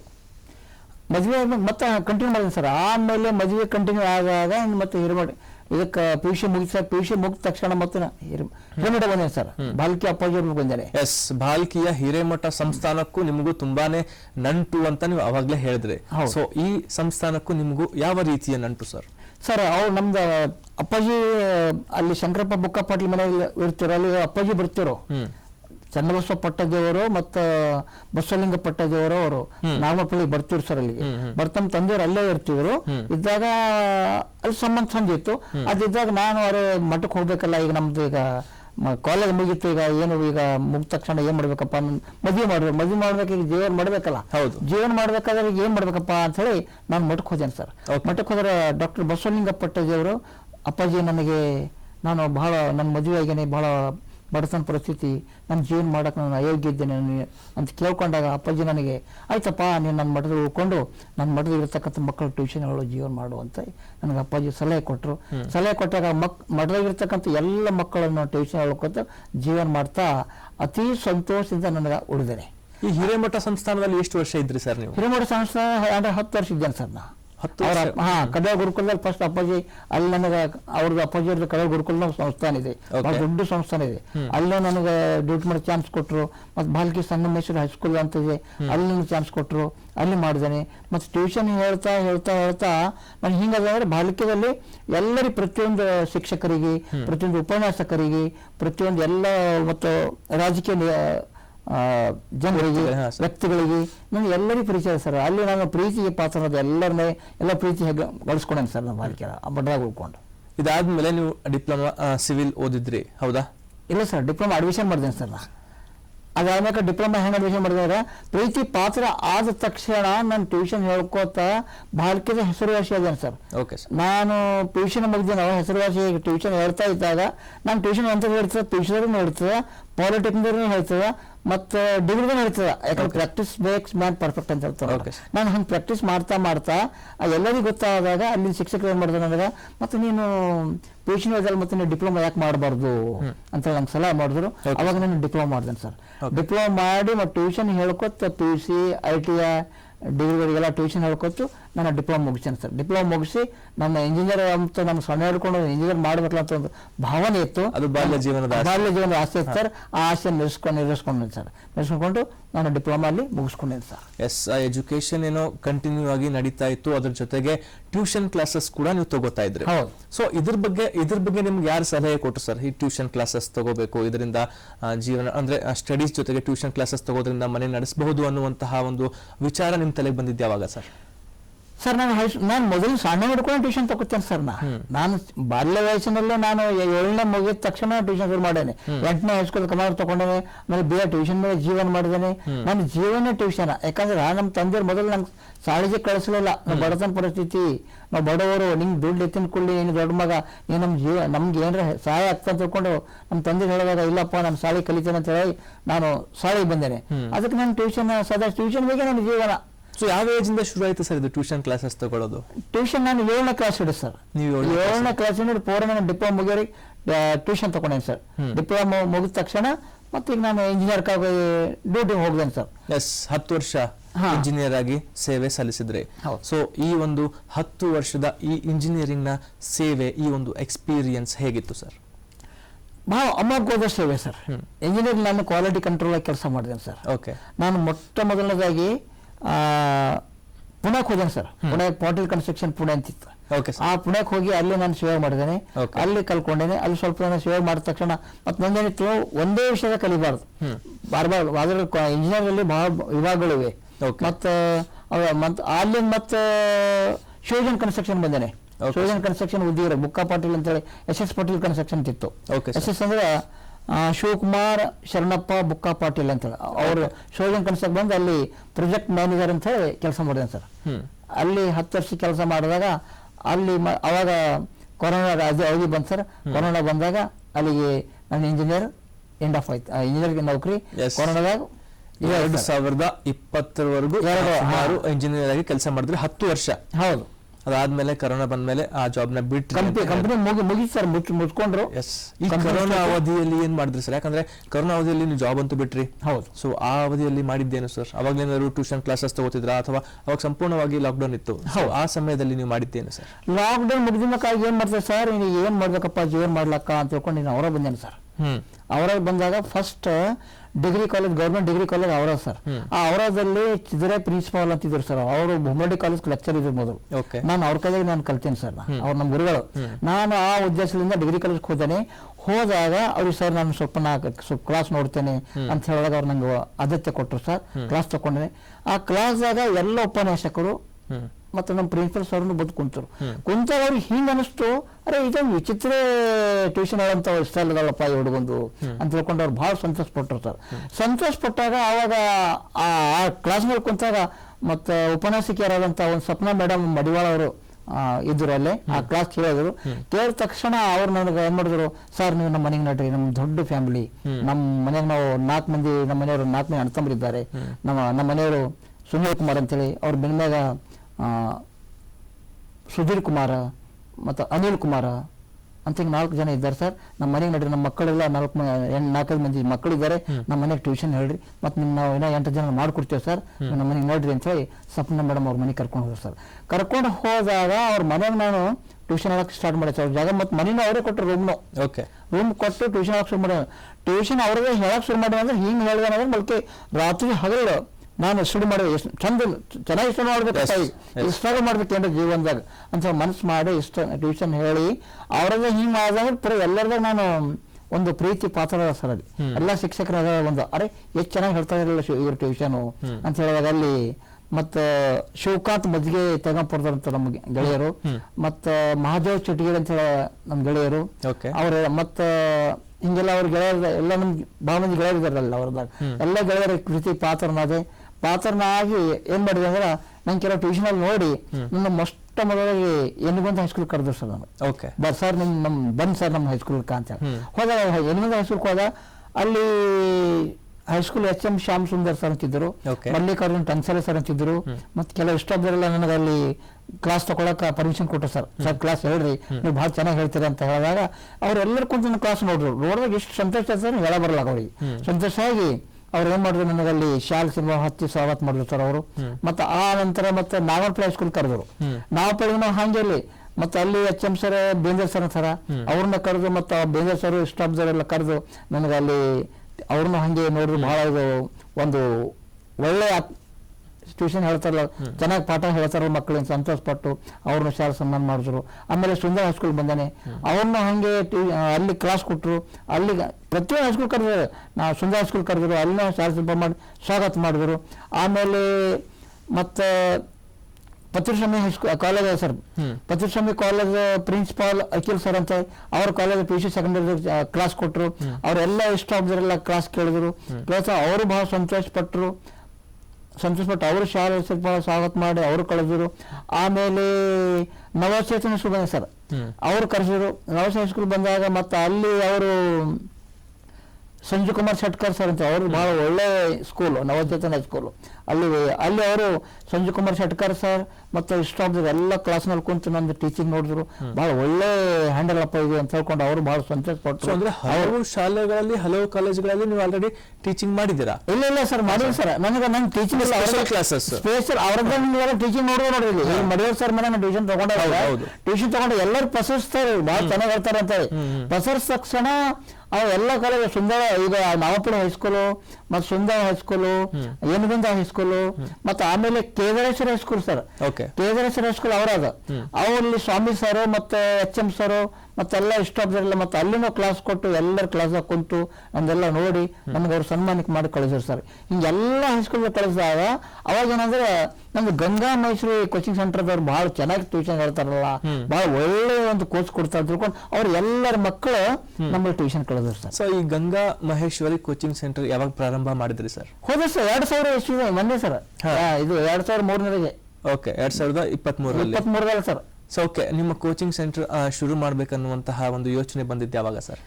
ಮದುವೆ ಆದ್ಮೇಲೆ ಮತ್ತೆ ಕಂಟಿನ್ಯೂ ಮಾಡಿದೆ ಸರ್. ಆಮೇಲೆ ಮದುವೆ ಕಂಟಿನ್ಯೂ ಆದಾಗ ಮತ್ತೆ ಹಿರಮಡಿ ಇದಕ್ಕೆ ಪಿ ಯು ಸಿ ಮುಗಿಸ ಪಿ ಯು ಸಿ ಮುಗಿದ ತಕ್ಷಣ ಮತ್ತೆ ಹಿರೇಮಠ ಹಿರ- ಬಂದೇನೆ ಸರ್. ಬಾಲ್ಕಿ ಅಪ್ಪಾಜಿ ಅವ್ರಿಗೆ ಬಂದೇನೆ ಎಸ್ ಭಾಲ್ಕಿಯ ಹಿರೇಮಠ ಸಂಸ್ಥಾನಕ್ಕೂ ನಿಮಗೂ ತುಂಬಾನೇ ನಂಟು ಅಂತ ನೀವು ಅವಾಗಲೇ ಹೇಳಿದ್ರೆ. ಸೊ ಈ ಸಂಸ್ಥಾನಕ್ಕೂ ನಿಮಗೂ ಯಾವ ರೀತಿಯ ನಂಟು ಸರ್? ಸರ್ ಅವ್ರು ನಮ್ದು ಅಪ್ಪಾಜಿ ಅಲ್ಲಿ ಶಂಕರಪ್ಪ ಬುಕ್ಕ ಪಾಟೀಲ್ ಮನೆಯಲ್ಲಿ ಇರ್ತಿರೋ ಅಲ್ಲಿ ಅಪ್ಪಾಜಿ ಬರ್ತಿರೋ. ಚನ್ನಬಸವ ಪಟ್ಟದೇವರು ಮತ್ತ ಬಸವಲಿಂಗ ಪಟ್ಟದೇವರು ಅವರು. ನಾಮಪಳ್ಳಿ ಬರ್ತಿರು ಸರ್ ಅಲ್ಲಿಗೆ. ಬರ್ತಮ್ ತಂದೆಯವರು ಅಲ್ಲೇ ಇರ್ತಿದ್ರು. ಇದ್ದಾಗ ಅಲ್ಲಿ ಸಂಬಂಧ ಚಂದ ಇತ್ತು. ಅದಿದ್ದಾಗ ನಾನು ಅವರೇ ಮಠಕ್ಕೆ ಹೋಗ್ಬೇಕಲ್ಲ ಈಗ ನಮ್ದು ಈಗ ಕಾಲೇಜ್ ಮುಗೀತು ಈಗ ಏನು ಈಗ ಮುಗಿದ ತಕ್ಷಣ ಏನ್ ಮಾಡ್ಬೇಕಪ್ಪ ಮದುವೆ ಮಾಡ್ಬೇಕು ಮದುವೆ ಮಾಡ್ಬೇಕು ಈಗ ಜೀವನ ಮಾಡ್ಬೇಕಲ್ಲ ಹೌದು. ಜೀವನ ಮಾಡ್ಬೇಕಾದ್ರೆ ಈಗ ಏನ್ ಮಾಡ್ಬೇಕಪ್ಪ ಅಂತ ಹೇಳಿ ನಾನು ಮಠಕ್ಕೆ ಹೋದೇನೆ ಸರ್. ಮಠಕ್ಕೆ ಹೋದ್ರೆ ಡಾಕ್ಟರ್ ಬಸವಲಿಂಗ ಪಟ್ಟದೇವರು ಅಪ್ಪಾಜಿ ನನಗೆ ನಾನು ಬಹಳ ನನ್ನ ಮದುವೆ ಆಗೇನೆ ಬಹಳ ಬಡತನ ಪರಿಸ್ಥಿತಿ ನನ್ನ ಜೀವನ ಮಾಡಕ್ಕೆ ನಾನು ಅಯೋಗ್ಯ ಇದ್ದೇನೆ ನಾನು ಅಂತ ಕೇಳ್ಕೊಂಡಾಗ ಅಪ್ಪಾಜಿ ನನಗೆ ಆಯ್ತಪ್ಪ ನೀನು ನನ್ನ ಮಠದಲ್ಲಿ ಉಳ್ಕೊಂಡು ನನ್ನ ಮಠದಲ್ಲಿ ಇರ್ತಕ್ಕಂಥ ಮಕ್ಕಳು ಟ್ಯೂಷನ್ ಹೇಳೋ ಜೀವನ ಮಾಡು ಅಂತ ನನಗೆ ಅಪ್ಪಾಜಿ ಸಲಹೆ ಕೊಟ್ಟರು ಸಲಹೆ ಕೊಟ್ಟಾಗ ಮಕ್ ಮಠದಲ್ಲಿರ್ತಕ್ಕಂಥ ಎಲ್ಲ ಮಕ್ಕಳನ್ನು ಟ್ಯೂಷನ್ ಹೇಳ್ಕೊತ ಜೀವನ ಮಾಡ್ತಾ ಅತಿ ಸಂತೋಷದಿಂದ ನನಗೆ ಉಳಿದೇನೆ. ಈ ಹಿರೇಮಠ ಸಂಸ್ಥಾನದಲ್ಲಿ ಎಷ್ಟು ವರ್ಷ ಇದ್ರಿ ಸರ್ ನೀವು? ಹಿರೇಮಠ ಸಂಸ್ಥಾನ ಅಂದ್ರೆ ಹತ್ತು ವರ್ಷ ಇದ್ದೇನೆ ಸರ್ ನಾ. ಹತ್ತು? ಹಾ ಕಡಲ ಗುರುಕುಲದಲ್ಲಿ ಫಸ್ಟ್ ಅಪ್ಪಾಜಿ ಅಲ್ಲಿ ನನಗೆ ಅವ್ರದ್ದು ಅಪ್ಪಾಜಿ ಅವ್ರದ್ದು ಕಡೆ ಗುರುಕುಲ ಸಂಸ್ಥಾನ ಇದೆ. ದೊಡ್ಡ ಸಂಸ್ಥಾನ ಇದೆ. ಅಲ್ಲೇ ನನಗೆ ಡ್ಯೂಟಿ ಮಾಡೋ ಚಾನ್ಸ್ ಕೊಟ್ಟರು ಮತ್ತು ಬಾಲ್ಕಿ ಸಂಗಮೇಶ್ವರ ಹೈಸ್ಕೂಲ್ ಅಂತ ಇದೆ. ಅಲ್ಲಿ ನನಗೆ ಚಾನ್ಸ್ ಕೊಟ್ಟರು ಅಲ್ಲಿ ಮಾಡಿದ್ದೇನೆ. ಮತ್ತು ಟ್ಯೂಷನ್ ಹೇಳ್ತಾ ಹೇಳ್ತಾ ಹೇಳ್ತಾ ನಾನು ಹಿಂಗದ ಅಂದ್ರೆ ಬಾಲಿಕೆದಲ್ಲಿ ಎಲ್ಲರಿ ಪ್ರತಿಯೊಂದು ಶಿಕ್ಷಕರಿಗೆ ಪ್ರತಿಯೊಂದು ಉಪನ್ಯಾಸಕರಿಗೆ ಪ್ರತಿಯೊಂದು ಎಲ್ಲ ಮತ್ತು ರಾಜಕೀಯ ಜನರಿಗೆ ವ್ಯಕ್ತಿಗಳಿಗೆ ನಾನು ಎಲ್ಲರಿಗೂ ಪರಿಚಯ ಸರ್. ಅಲ್ಲಿ ನಾನು ಪ್ರೀತಿಗೆ ಪಾತ್ರನಾದ ಎಲ್ಲರನ್ನೇ ಎಲ್ಲ ಪ್ರೀತಿ ಹೇಗೆ ಗಳಿಸ್ಕೊಂಡೇನೆ ಸರ್ ನಾನು ಬಾಲಿಕೆ ಬಡ್ರಾಗ ಉಳ್ಕೊಂಡು. ಇದಾದ್ಮೇಲೆ ನೀವು ಡಿಪ್ಲೊಮಾ ಸಿವಿಲ್ ಓದಿದ್ರಿ ಹೌದಾ? ಇಲ್ಲ ಸರ್ ಡಿಪ್ಲೊಮಾ ಅಡ್ಮಿಷನ್ ಮಾಡಿದೆ ಸರ್ ಅದಾದ್ಮೇಲೆ ಡಿಪ್ಲೊಮಾ ಹೆಂಗೆ ಅಡ್ಮಿಷನ್ ಮಾಡಿದಾಗ ಪ್ರೀತಿ ಪಾತ್ರ ಆದ ತಕ್ಷಣ ನಾನು ಟ್ಯೂಷನ್ ಹೇಳ್ಕೋತ ಬಾಲ್ಕಿದ ಹೆಸರುವಾಸಿ ಅದೇನೆ ಸರ್. Okay sir. ನಾನು ಟ್ಯೂಷನ್ ಮುಗಿದಿನ ಹೆಸರುವಾಸಿ ಟ್ಯೂಷನ್ ಹೇಳ್ತಾ ಇದ್ದಾಗ ನಾನು ಟ್ಯೂಷನ್ ಅಂತ ಹೇಳ್ತದೆ ಟ್ಯೂಷನ್ ಹೇಳ್ತದೆ ಪಾಲಿಟೆಕ್ನಿಕ್ ಹೇಳ್ತದೆ ಮತ್ತು ಡಿಗ್ರಿಗೂ ನಡೀತದ. ಯಾಕಂದ್ರೆ ಪ್ರಾಕ್ಟೀಸ್ ಬೇಕ್ಸ್ ಮ್ಯಾನ್ ಪರ್ಫೆಕ್ಟ್ ಅಂತ ಹೇಳ್ತಾರೆ. ನಾನು ಹಂಗೆ ಪ್ರಾಕ್ಟೀಸ್ ಮಾಡ್ತಾ ಮಾಡ್ತಾ ಎಲ್ಲರಿಗೂ ಗೊತ್ತಾದಾಗ ಅಲ್ಲಿ ಶಿಕ್ಷಕರು ಏನು ಮಾಡಿದ್ರು ನನಗೆ ಮತ್ತು ನೀನು ಟ್ಯೂಷನ್ ಓದಲ್ಲ ಮತ್ತೆ ನೀನು ಡಿಪ್ಲೊಮಾ ಯಾಕೆ ಮಾಡಬಾರ್ದು? ಅಂತ ನಂಗೆ ಸಲಹೆ ಮಾಡಿದ್ರು. ಅವಾಗ ನಾನು ಡಿಪ್ಲೊಮಾ ಮಾಡಿದೆ ಸರ್. ಡಿಪ್ಲೊಮಾ ಮಾಡಿ ಮತ್ತು tuition ಹೇಳ್ಕೊತ P U C I T I ಡಿಗ್ರಿಗಳಿಗೆಲ್ಲ tuition ಹೇಳ್ಕೊತು ನಾನು ಡಿಪ್ಲೊಮಾ ಮುಗಿಸ್ತೇನೆ ಸರ್. ಡಿಪ್ಲೊಮಾ ಮುಗಿಸಿ ನನ್ನ ಇಂಜಿನಿಯರ್ ಅಂತ ನಾನು ಸಣ್ಣ ಹಿಡ್ಕೊಂಡು ಇಂಜಿನಿಯರ್ ಮಾಡಬೇಕಲ್ಲ ಅಂತ ಒಂದು ಭಾವನೆ ಇತ್ತು. ಅದು ಬಾಲ್ಯ ಜೀವನದ. ಬಾಲ್ಯ ಜೀವನದ ಆಸೆ ಇತ್ತು ಸರ್. ಆ ಆಸೆ ನಿರ್ಸ್ಕೊಂಡು ನಿರ್ವಹಿಸ್ಕೊಂಡೆ ಸರ್. ನಿರ್ಸ್ಕೊಂಡು ನಾನು ಡಿಪ್ಲೊಮಾ ಅಲ್ಲಿ ಮುಗಿಸ್ಕೊಂಡೇನೆ ಸರ್. ಎಸ್ ಆ ಎಜುಕೇಶನ್ ಏನೋ ಕಂಟಿನ್ಯೂ ಆಗಿ ನಡೀತಾ ಇತ್ತು. ಅದ್ರ ಜೊತೆಗೆ ಟ್ಯೂಷನ್ ಕ್ಲಾಸಸ್ ಕೂಡ ನೀವು ತಗೋತಾ ಇದ್ರಿ. ಹೌದು. ಸೊ ಇದ್ರ ಬಗ್ಗೆ ಇದ್ರ ಬಗ್ಗೆ ನಿಮ್ಗೆ ಯಾರು ಸಲಹೆ ಕೊಟ್ಟರು ಸರ್? ಈ ಟ್ಯೂಷನ್ ಕ್ಲಾಸಸ್ ತಗೋಬೇಕು ಇದರಿಂದ ಜೀವನ ಅಂದ್ರೆ ಸ್ಟಡೀಸ್ ಜೊತೆಗೆ ಟ್ಯೂಷನ್ ಕ್ಲಾಸಸ್ ತಗೋದ್ರಿಂದ ಮನೆ ನಡೆಸಬಹುದು ಅನ್ನುವಂತಹ ಒಂದು ವಿಚಾರ ನಿಮ್ಮ ತಲೆಗೆ ಬಂದಿದ್ದು ಯಾವಾಗ ಸರ್? ಸರ್ ನಾನು ಹೈ ನಾನು ಮೊದಲು ಸಣ್ಣ ಹಿಡ್ಕೊಂಡು ಟ್ಯೂಷನ್ ತಗೋತೇನೆ ಸರ್ ನಾ. ನಾನು ಬಾಲ್ಯ ವಯಸ್ಸಿನಲ್ಲೇ ನಾನು ಏಳನೇ ಮುಗಿದ ತಕ್ಷಣ ಟ್ಯೂಷನ್ ಶುರು ಮಾಡೇನೆ ಎಂಟನೇ ಹೈಸ್ಕೂಲ್ ಕಮಾಂಡ್ ತಗೊಂಡೇನೆ ಆಮೇಲೆ ಬೇರೆ ಟ್ಯೂಷನ್ ಮೇಲೆ ಜೀವನ ಮಾಡಿದ್ದೇನೆ. ನನ್ನ ಜೀವನ ಟ್ಯೂಷನ್ ಯಾಕಂದ್ರೆ ನಮ್ಮ ತಂದೆಯವ್ರು ಮೊದಲು ನಂಗೆ ಶಾಲೆಗೆ ಕಳಿಸಲಿಲ್ಲ. ನಾವು ಬಡತನ ಪರಿಸ್ಥಿತಿ. ನಾವು ಬಡವರು ನಿಂಗೆ ದುಡ್ಡು ಎತ್ತಿನ ಕೊಳ್ಳಿ ನೀನು ದೊಡ್ಡ ಮಗ. ನೀನು ನಮ್ಮ ಜೀವ ನಮ್ಗೆ ಏನಾರ ಸಹಾಯ ಆಗ್ತಾ ಅಂತ ತಿಳ್ಕೊಂಡು ನಮ್ಮ ತಂದೆ ಹೇಳಿದಾಗ ಇಲ್ಲಪ್ಪ ನಮ್ಮ ಶಾಲೆ ಕಲಿತೇನೆ ಅಂತ ಹೇಳಿ ನಾನು ಶಾಲೆಗೆ ಬಂದೇನೆ. ಅದಕ್ಕೆ ನಾನು ಟ್ಯೂಷನ್ ಸದಾ ಟ್ಯೂಷನ್ ಬಗ್ಗೆ ನನ್ನ ಜೀವನ. ಸೊ ಯಾವ ಏಜ್ ಇಂದ ಶುರು ಆಯ್ತು ಸರ್ ಇದು ಟ್ಯೂಷನ್ ಕ್ಲಾಸಸ್ ತಗೊಳ್ಳೋದು ಟ್ಯೂಷನ್ ನಾನು ಏಳನೇ ಕ್ಲಾಸ್ ಹಿಡಿದು ಸರ್. ನೀವು ಏಳನೇ ಏಳನೇ ಕ್ಲಾಸ್ ಹಿಡಿದು ಪೂರ ನಾನು ಡಿಪ್ಲೊಮಾ ಮುಗಿಯೋರಿ ಟ್ಯೂಷನ್ ತಗೊಂಡೇನೆ ಸರ್. ಡಿಪ್ಲೊಮಾ ಮುಗಿದ ತಕ್ಷಣ ಮತ್ತೆ ಈಗ ನಾನು ಇಂಜಿನಿಯರ್ ಡ್ಯೂಟಿ ಹೋಗ್ದೇನೆ ಸರ್. ಎಸ್ ಹತ್ತು ವರ್ಷ. ಇಂಜಿನಿಯರ್ ಆಗಿ ಸೇವೆ ಸಲ್ಲಿಸಿದ್ರಿ. ಸೊ ಈ ಒಂದು ಹತ್ತು ವರ್ಷದ ಈ ಇಂಜಿನಿಯರಿಂಗ್ನ ಸೇವೆ ಈ ಒಂದು ಎಕ್ಸ್ಪೀರಿಯನ್ಸ್ ಹೇಗಿತ್ತು ಸರ್? ಬಹಳ ಅಮೋಘವಾದ ಸೇವೆ ಸರ್. ಇಂಜಿನಿಯರ್ ನಾನು ಕ್ವಾಲಿಟಿ ಕಂಟ್ರೋಲ್ ಆಗಿ ಕೆಲಸ ಮಾಡಿದ್ದೇನೆ ಸರ್. ಓಕೆ ನಾನು ಮೊಟ್ಟ ಮೊದಲನೇದಾಗಿ ಪುಣೆಗೆ ಹೋದೇನೆ ಸರ್. ಪುಣೆ ಪಾಟೀಲ್ ಕನ್ಸ್ಟ್ರಕ್ಷನ್ ಪುಣೆ ಅಂತಿತ್ತು. ಓಕೆ ಆ ಪುಣೆಗೆ ಹೋಗಿ ಅಲ್ಲಿ ನಾನು ಸೇವೆ ಮಾಡಿದ್ದೇನೆ. ಅಲ್ಲಿ ಕಲ್ಕೊಂಡೇನೆ ಅಲ್ಲಿ ಸ್ವಲ್ಪ ನಾನು ಸೇವೆ ಮಾಡಿದ ತಕ್ಷಣ ಮತ್ತೆ ನಂದೇನಿತ್ತು ಒಂದೇ ವಿಷಯದ ಕಲಿಬಾರ್ದು. ಬಾರ್ ಬಾರ್ ಅದ್ರ ಇಂಜಿನಿಯರ್ ಅಲ್ಲಿ ಬಹಳ ವಿಭಾಗಗಳಿವೆ. ಓಕೆ. ಮತ್ತೆ ಮತ್ತೆ ಅಲ್ಲಿ ಮತ್ತೆ ಶಿವಜನ್ ಕನ್ಸ್ಟ್ರಕ್ಷನ್ ಬಂದೇನೆ. ಶಿವಜನ್ ಕನ್ಸ್ಟ್ರಕ್ಷನ್ ಉದ್ಯೋಗ ಬುಕ್ಕಾ ಪಾಟೀಲ್ ಅಂತೇಳಿ ಎಸ್ ಎಸ್ ಪಾಟೀಲ್ ಕನ್ಸ್ಟ್ರಕ್ಷನ್ ಇತ್ತು. ಎಸ್ ಎಸ್ ಅಂದ್ರೆ ಶಿವಕುಮಾರ್ ಶರಣಪ್ಪ ಬುಕ್ಕಾ ಪಾಟೀಲ್ ಅಂತೇಳಿ ಅವರು ಶೋಧನ್ ಕನ್ಸಕ್ ಬಂದು ಅಲ್ಲಿ ಪ್ರೊಜೆಕ್ಟ್ ಮ್ಯಾನೇಜರ್ ಅಂತ ಹೇಳಿ ಕೆಲಸ ಮಾಡಿದೆ ಸರ್. ಅಲ್ಲಿ ಹತ್ತು ವರ್ಷ ಕೆಲಸ ಮಾಡಿದಾಗ ಅಲ್ಲಿ ಅವಾಗ ಕೊರೋನಾ ರಾಜ್ಯ ಅವಧಿ ಬಂತು ಸರ್. ಕೊರೋನಾ ಬಂದಾಗ ಅಲ್ಲಿಗೆ ನನ್ನ ಇಂಜಿನಿಯರ್ ಎಂಡ್ ಆಫ್ ಆಯ್ತು. ಇಂಜಿನಿಯರ್ ನೌಕರಿ. ಕೊರೋನಾದಾಗ ಎರಡು. ಸಾವಿರದ ಇಪ್ಪತ್ತರವರೆಗೂ ಎರಡು, ಆರು ಇಂಜಿನಿಯರ್ ಆಗಿ ಕೆಲಸ ಮಾಡಿದ್ರೆ ಹತ್ತು ವರ್ಷ. ಹೌದು. ಅದಾದ್ಮೇಲೆ ಕರೋನಾ ಬಂದ್ಮೇಲೆ ಆ ಜಾಬ್ನ ಬಿಟ್ಟು ಕಂಪನಿ ಕಂಪನಿ ಮುಗಿ ಮುಗಿತು ಸರ್ ಮುಚ್ಚಿ ಮುಚ್ಕೊಂಡ್ರು. ಎಸ್ ಈ ಕರೋನಾ ಅವಧಿಯಲ್ಲಿ ಏನ್ ಮಾಡಿದ್ರಿ ಸರ್? ಯಾಕಂದ್ರೆ ಕರೋನಾ ಅವಧಿಯಲ್ಲಿ ನೀವು ಜಾಬ್ ಅಂತೂ ಬಿಟ್ರಿ. ಹೌದು. ಸೊ ಆ ಅವಧಿಯಲ್ಲಿ ಮಾಡಿದ್ದೇನು ಸರ್? ಅವಾಗಲೇನಾದ್ರು ಟ್ಯೂಷನ್ ಕ್ಲಾಸಸ್ ತಗೋತಿದ್ರಾ? ಅಥವಾ ಅವಾಗ ಸಂಪೂರ್ಣವಾಗಿ ಲಾಕ್ಡೌನ್ ಇತ್ತು? ಹೌದು. ಆ ಸಮಯದಲ್ಲಿ ನೀವು ಮಾಡಿದ್ದೇನು ಸರ್? ಲಾಕ್ಡೌನ್ ಮುಗಿದಿನಕ್ಕಾಗಿ ಏನ್ ಮಾಡ್ತಾರೆ ಸರ್? ಏನ್ ಮಾಡ್ಬೇಕಪ್ಪ ಜೀವನ ಮಾಡ್ಲಕ್ಕ ಅಂತ ತಿಳ್ಕೊಂಡು ನೀನು ಅವರ ಬಂದೇನೆ ಸರ್? ಹ್ಮ್. ಅವರ ಬಂದಾಗ first degree college government degree college ಅವರ ಸರ್. ಆ ಅವರದಲ್ಲಿ ಚಿದ್ರೆ ಪ್ರಿನ್ಸಿಪಾಲ್ ಅಂತಿದ್ರು ಸರ್. ಅವರು ಬೊಮ್ಮಡಿ ಕಾಲೇಜ್ ಲೆಕ್ಚರ್ ಇದ್ರು ಮೊದಲು. ಓಕೆ. ನಾನು ಅವ್ರ ಕೈಯಾಗ ನಾನು ಕಲ್ತೀನಿ ಸರ್. ಅವ್ರು ನಮ್ಮ ಗುರುಗಳು. ನಾನು ಆ ಉದ್ದೇಶದಿಂದ ಡಿಗ್ರಿ ಕಾಲೇಜ್ ಹೋದೇನೆ. ಹೋದಾಗ ಅವ್ರಿಗೆ ಸರ್ ನಾನು ಸ್ವಲ್ಪ ನಾ ಸ್ವಲ್ಪ ಕ್ಲಾಸ್ ನೋಡ್ತೇನೆ ಅಂತ ಹೇಳಿದಾಗ ಅವ್ರು ನಂಗೆ ಆದ್ಯತೆ ಕೊಟ್ಟರು ಸರ್. ಕ್ಲಾಸ್ ತಗೊಂಡೆ ಆ ಕ್ಲಾಸ್ದಾಗ ಎಲ್ಲ ಉಪನ್ಯಾಸಕರು ಮತ್ತು ನಮ್ಮ ಪ್ರಿನ್ಸಿಪಲ್ ಸರ್ನು ಬಂದು ಕುಂತರು ಕುಂತಾಗ ಅವ್ರಿಗೆ ಹಿಂಗೆ ಅನಿಸ್ತು ಅರೆ ಇದೊಂದು ವಿಚಿತ್ರ ಟ್ಯೂಷನ್ ಹೇಳಂತ ಸ್ಟೈಲ್ ಅದಲ್ಲಪ್ಪ ಈ ಹುಡುಗಂದು ಅಂತ ತಿಳ್ಕೊಂಡು ಅವ್ರು ಭಾಳ ಸಂತೋಷ ಪಟ್ಟರು ಸರ್ ಸಂತೋಷ ಪಟ್ಟಾಗ ಆವಾಗ ಆ ಕ್ಲಾಸ್ ಮೇಲೆ ಕುಂತಾಗ ಮತ್ತು ಉಪನ್ಯಾಸಕಿಯರಾದಂಥ ಒಂದು ಸ್ವಪ್ನ ಮೇಡಮ್ ಮಡಿವಾಳ ಅವರು ಇದ್ರು ಅಲ್ಲೇ ಆ ಕ್ಲಾಸ್ ಕೇಳಿದ್ರು. ಕೇಳಿದ ತಕ್ಷಣ ಅವ್ರು ನನಗೆ ಏನ್ ಮಾಡಿದ್ರು ಸರ್ ನೀವು ನಮ್ಮ ಮನೆಗೆ ನಡ್ರಿ ನಮ್ಮ ದೊಡ್ಡ ಫ್ಯಾಮಿಲಿ. ನಮ್ಮ ಮನೆಗೆ ನಾವು ನಾಲ್ಕು ಮಂದಿ ನಮ್ಮ ಮನೆಯವರು ನಾಲ್ಕು ಮಂದಿ ಅಣ್ತಂಬರಿದ್ದಾರೆ ನಮ್ಮ ನಮ್ಮ ಮನೆಯವರು ಸುನೀಲ್ ಕುಮಾರ್ ಅಂತೇಳಿ ಅವ್ರ ಬೆನ್ಮ್ಯಾಗ ಸುಧೀರ್ ಕುಮಾರ ಮತ್ತು ಅನಿಲ್ ಕುಮಾರ ಅಂತ ಹಿಂಗೆ ನಾಲ್ಕು ಜನ ಇದ್ದಾರೆ ಸರ್. ನಮ್ಮ ಮನೆಗೆ ನಡ್ರಿ ನಮ್ಮ ಮಕ್ಕಳೆಲ್ಲ ನಾಲ್ಕು ನಾಲ್ಕೈದು ಮಂದಿ ಮಕ್ಕಳಿದ್ದಾರೆ ನಮ್ಮ ಮನೆಗೆ ಟ್ಯೂಷನ್ ಹೇಳ್ರಿ. ಮತ್ತು ನಿಮ್ಮ ನಾವು ಇನ್ನೂ ಎಂಟು ಜನ ಮಾಡ್ಕೊಡ್ತೇವೆ ಸರ್. ನಮ್ಮ ಮನೆಗೆ ನೋಡ್ರಿ ಅಂತ ಹೇಳಿ ಸಪ್ನ ಮೇಡಮ್ ಅವ್ರ ಮನೆಗೆ ಕರ್ಕೊಂಡು ಹೋದ್ರು ಸರ್. ಕರ್ಕೊಂಡು ಹೋದಾಗ ಅವ್ರ ಮನೆಗೆ ನಾನು ಟ್ಯೂಷನ್ ಹೇಳಕ್ಕೆ ಸ್ಟಾರ್ಟ್ ಮಾಡಿ ಸರ್. ಜಾಗ ಮತ್ತು ಮನೇನೂ ಅವರೇ ಕೊಟ್ಟರು ರೂಮ್ನು ಓಕೆ. ರೂಮ್ ಕೊಟ್ಟು ಟ್ಯೂಷನ್ ಹೇಳಕ್ ಶುರು ಮಾಡ್ಯಾನ ಟ್ಯೂಷನ್ ಅವ್ರಿಗೆ ಹೇಳಕ್ಕೆ ಶುರು ಮಾಡ್ಯಾನ ಅಂದ್ರೆ ಹಿಂಗೆ ಹೇಳಿದಾನಂದ್ರೆ ಬಲ್ಕಿ ರಾತ್ರಿ ಹಗಲು ನಾನು ಶುರು ಮಾಡಿದೆ ಎಷ್ಟು ಚಂದ ಚೆನ್ನಾಗಿ ಇಷ್ಟ ಮಾಡ್ಬೇಕು ಇಷ್ಟ ಮಾಡ್ಬೇಕೇನ್ರಿ ಜೀವನದಾಗ. ಅಂತ ಮನಸ್ಸು ಮಾಡಿ ಇಷ್ಟ ಟ್ಯೂಷನ್ ಹೇಳಿ ಅವ್ರದ್ದು ಹಿಂಗೆ ಆದಾಗ ಪ್ರ ಎಲ್ಲರದಾಗ ನಾನು ಒಂದು ಪ್ರೀತಿ ಪಾತ್ರ ಸರ್ ಅಲ್ಲಿ. ಎಲ್ಲ ಶಿಕ್ಷಕರಾದ ಒಂದು ಅರೆ ಎಷ್ಟು ಚೆನ್ನಾಗಿ ಹೇಳ್ತಾ ಇರಲಿಲ್ಲ ಇವ್ರ ಟ್ಯೂಷನು ಅಂತ ಹೇಳಿದಾಗ ಅಲ್ಲಿ ಮತ್ತು ಶಿವಕಾಂತ್ ಮಜ್ಜಿಗೆ ತೆಗಂಪುರದಂತ ನಮ್ಗೆ ಗೆಳೆಯರು. ಮತ್ತು ಮಹಾದೇವ್ ಚಟಿಗಿರಿ ಅಂತ ಹೇಳಿ ನಮ್ಮ ಗೆಳೆಯರು. ಅವ್ರ ಮತ್ತ ಹಿಂಗೆಲ್ಲ ಅವ್ರ ಗೆಳೆಯರ ಎಲ್ಲ ನಮ್ಗೆ ಭಾಳ ಮಂದಿ ಗೆಳೆಯರಿದಾರಲ್ಲ ಅವ್ರದಾಗ ಎಲ್ಲ ಗೆಳೆಯರ ಕೃತಿ ಪಾತ್ರನಾದೆ. ಪಾತ್ರನಾಗಿ ಏನ್ ಮಾಡಿದೆ ಅಂದ್ರೆ ನಂಗೆ ಕೆಲವು ಟ್ಯೂಷನ್ ಅಲ್ಲಿ ನೋಡಿ ನನ್ನ ಮೊಟ್ಟ ಮೊದಲಾಗಿ ಎನ್ನಿಗೊಂದು ಹೈಸ್ಕೂಲ್ ಕರೆದ್ರು ಸರ್ ನಾನು. ಓಕೆ. ಬರ್ ಸರ್ ನಿಮ್ ನಮ್ ಬಂದ್ ಸರ್ ನಮ್ಮ ಹೈಸ್ಕೂಲ್ ಅಂತ ಹೋದ ಹೋದಾಗ ಹೈಸ್ಕೂಲ್ ಹೋದ ಅಲ್ಲಿ high school H M Shyam Sundar sir ಅಂತಿದ್ರು ಓಕೆ. ಮಲ್ಲಿಕಾರ್ಜುನ್ ಟನ್ಸರೆ ಸರ್ ಅಂತಿದ್ರು ಮತ್ತೆ ಕೆಲವು ಇಷ್ಟೊಬ್ಬರೆಲ್ಲ ನನಗೆ ಅಲ್ಲಿ ಕ್ಲಾಸ್ ತಗೊಳಕ ಪರ್ಮಿಷನ್ ಕೊಟ್ಟರು ಸರ್. ಸರ್ ಕ್ಲಾಸ್ ಹೇಳ್ರಿ ನೀವು ಭಾಳ ಚೆನ್ನಾಗಿ ಹೇಳ್ತೀರಿ ಅಂತ ಹೇಳಿದಾಗ ಅವ್ರೆಲ್ಲರೂ ಕುಂತ ಕ್ಲಾಸ್ ನೋಡ್ರು. ನೋಡಿದಾಗ ಎಷ್ಟು ಸಂತೋಷ ಸರ್ ಹೇಳ ಬರಲ್ಲ ಅವ್ರಿಗೆ. ಸಂತೋಷ ಆಗಿ ಅವ್ರು ಏನ್ ಮಾಡಿದ್ರು ನನಗೆ ಅಲ್ಲಿ ಶಾಲ್ ಸಿನಿಮಾ ಹತ್ತಿ ಸ್ವಾಗತ ಮಾಡಿದ್ರು ಸರ್ ಅವರು. ಮತ್ತೆ ಆ ನಂತರ ಮತ್ತೆ ನಾಗರ್ಪಳ್ಳಿ ಹೈಸ್ಕೂಲ್ ಕರೆದ್ರು. ನಾಗರ್ಪಳ್ಳಿ ಹಾಗೆ ಅಲ್ಲಿ ಮತ್ತೆ ಅಲ್ಲಿ H M sir Bendra sir ಸರ ಅವ್ರನ್ನ ಕರೆದು ಮತ್ತೆ ಬೇಂದ್ರ ಸರ್ ಸ್ಟಾಫ್ ಎಲ್ಲ ಕರೆದು ನನಗೆ ಅಲ್ಲಿ ಅವ್ರನ್ನ ಹಂಗೆ ನೋಡಿದ್ರು ಬಹಳ ಇದು ಒಂದು ಒಳ್ಳೆ ಟ್ಯೂಷನ್ ಹೇಳ್ತಾರಲ್ಲ ಚೆನ್ನಾಗಿ ಪಾಠ ಹೇಳ್ತಾರ ಮಕ್ಕಳಿಗೆ ಸಂತೋಷ ಪಟ್ಟು ಅವ್ರನ್ನ ಶಾಲೆ ಸನ್ಮಾನ ಮಾಡಿದ್ರು. ಆಮೇಲೆ ಸುಂದರ ಹೈಸ್ಕೂಲ್ ಬಂದಾನೆ. ಅವ್ರನ್ನ ಹಂಗೆ ಅಲ್ಲಿ ಕ್ಲಾಸ್ ಕೊಟ್ಟರು ಅಲ್ಲಿ ಪ್ರತಿಯೊಂದು ಹೈಸ್ಕೂಲ್ ಕರೆದ್ರು ನಾವು ಸುಂದರ ಹೈಸ್ಕೂಲ್ ಕರೆದ್ರು ಅಲ್ಲಿನ ಶಾಲೆ ಸನ್ಮಾನ ಮಾಡಿ ಸ್ವಾಗತ ಮಾಡಿದ್ರು. ಆಮೇಲೆ ಮತ್ತೆ Patraswami high school college sir Patraswami college principal Akhil sir ಅಂತ ಅವ್ರ college P U C secondary class ಕೊಟ್ಟರು ಅವರೆಲ್ಲ ಇಷ್ಟ ಎಲ್ಲ ಕ್ಲಾಸ್ ಕೇಳಿದ್ರು. ಕೇಳ್ತಾ ಅವರು ಬಹಳ ಸಂತೋಷ ಪಟ್ಟರು ಸಂತೋಷ ಪಟ್ಟು ಅವರು ಶಾಲೆ ಸ್ವಲ್ಪ ಸ್ವಾಗತ ಮಾಡಿ ಅವರು ಕಳಿಸಿದ್ರು ಆಮೇಲೆ ನವಚೇತನ ಶುಭ ಸರ್ ಅವರು ಕರೆಸಿದ್ರು. ನವಚೇತನ ಬಂದಾಗ ಮತ್ತೆ ಅಲ್ಲಿ ಅವರು ಸಂಜು ಕುಮಾರ್ ಶೆಟ್ಕರ್ ಸರ್ ಅಂತ ಅವರು ಬಹಳ ಒಳ್ಳೆ ಸ್ಕೂಲ್ ನವಚೇತನ ಸ್ಕೂಲ್ ಅಲ್ಲಿ ಅಲ್ಲಿ ಅವರು ಸಂಜು ಕುಮಾರ್ ಶೆಟ್ಕರ್ ಸರ್ ಮತ್ತು ಸ್ಟಾಫ್ ಎಲ್ಲ ಕ್ಲಾಸ್ನಲ್ಲಿ ಕುಂತು ನಂದು ಟೀಚಿಂಗ್ ನೋಡಿದ್ರು. ಬಹಳ ಒಳ್ಳೆ ಹ್ಯಾಂಡಲ್ ಅಪ್ಪ ಇದೆ ಅಂತ ಹೇಳ್ಕೊಂಡು ಅವರು ಬಹಳ ಸಂತೋಷ ಪಟ್ಟರು ಅಂದ್ರೆ ಹಲವು ಶಾಲೆಗಳಲ್ಲಿ ಹಲವು ಕಾಲೇಜ್ಗಳಲ್ಲಿ ನೀವು ಆಲ್ರೆಡಿ ಟೀಚಿಂಗ್ ಮಾಡಿದ್ದೀರಾ? ಇಲ್ಲ ಇಲ್ಲ ಸರ್ ಮಾಡಿಲ್ಲ ಸರ್ ನನಗೆ ನಂಗೆ ಟೀಚಿಂಗ್ ಸ್ಪೆಷಲ್ ಕ್ಲಾಸಸ್. ಸ್ಪೆಷಲ್ ಅವ್ರದ್ದು ಟೀಚಿಂಗ್ ನೋಡಿದ್ರು ನೋಡಿ ಇಲ್ಲಿ. ಮಡಿಯೂರ್ ಸರ್ ಮನೆ ಟ್ಯೂಷನ್ ತಗೊಂಡ ಹೌದು, ಹೌದು. ಟ್ಯೂಷನ್ ತಗೊಂಡು ಎಲ್ಲರೂ ಪ್ರಶಸ್ತಾರೆ ಬಹಳ ಚೆನ್ನಾಗಿ ಹೇಳ್ತಾರೆ ಅಂತ ಹೇಳಿ. ಪ್ರಶಸ್ತ ತಕ್ಷಣ ಅವು ಎಲ್ಲ ಕಾಲೇಜ್ ಸುಂದರ ಈಗ ನಾವಪುರ ಹೈಸ್ಕೂಲು ಮತ್ತು ಸುಂದರ ಹೈಸ್ಕೂಲು ಏನುಗುಂದ ಹೈಸ್ಕೂಲು ಮತ್ತು ಆಮೇಲೆ Kedareshwar high school sir. Okay. Kedareshwar high school ಅವರಾದ. ಅವರಲ್ಲಿ ಸ್ವಾಮಿ ಸರ್ ಮತ್ತೆ ಎಚ್ ಎಂ ಸರ್ ಮತ್ತೆಲ್ಲ ಇಷ್ಟೊಬ್ಬರೆಲ್ಲ ಮತ್ತೆ ಅಲ್ಲಿನೂ ಕ್ಲಾಸ್ ಕೊಟ್ಟು ಎಲ್ಲರ ಕ್ಲಾಸ್ ಕುಂತು ನಮ್ದೆಲ್ಲ ನೋಡಿ ನಮ್ಗೆ ಅವ್ರು ಸನ್ಮಾನಕ್ಕೆ ಮಾಡಿ ಕಳಿಸ್ರು ಸರ್. ಹಿಂಗೆಲ್ಲ ಹೈಸ್ಕೂಲ್ ಕಳಿಸಿದಾಗ ಅವಾಗ ಏನಂದ್ರೆ ನಮ್ದು ಗಂಗಾ ಮೈಸೂರು ಕೋಚಿಂಗ್ ಸೆಂಟರ್ದವ್ರು ಬಹಳ ಚೆನ್ನಾಗಿ ಟ್ಯೂಷನ್ ಹೇಳ್ತಾರಲ್ಲ ಬಹಳ ಒಳ್ಳೆ ಒಂದು ಕೋಚ್ ಕೊಡ್ತಾರೆ ತಿಳ್ಕೊಂಡು ಅವ್ರ ಎಲ್ಲರ ಮಕ್ಕಳು ನಮ್ಮಲ್ಲಿ ಟ್ಯೂಷನ್ ಕಳಿದ್ರು ಸರ್. ಸೊ ಈ ಗಂಗಾ ಮಹೇಶ್ವರಿ ಕೋಚಿಂಗ್ ಸೆಂಟರ್ ಯಾವಾಗ ಪ್ರಾರಂಭ ಮಾಡಿದ್ರಿ ಸರ್? ಹೋದ ಸರ್ ಎರಡ್ ಸಾವಿರ ಎಷ್ಟು ಮೊನ್ನೆ ಸರ್. ಇದು ಎರಡ್ ಸಾವಿರ ಮೂರನೇಗೆ ಓಕೆ ಎರಡ್ ಸಾವಿರದ ಇಪ್ಪತ್ತ್ ಮೂರು ಇಪ್ಪತ್ತ್ ಸರ್. ಸೊ ಓಕೆ ನಿಮ್ಮ ಕೋಚಿಂಗ್ ಸೆಂಟರ್ ಶುರು ಮಾಡ್ಬೇಕನ್ನುವಂತಹ ಒಂದು ಯೋಚನೆ ಬಂದಿದ್ದು ಯಾವಾಗ ಸರ್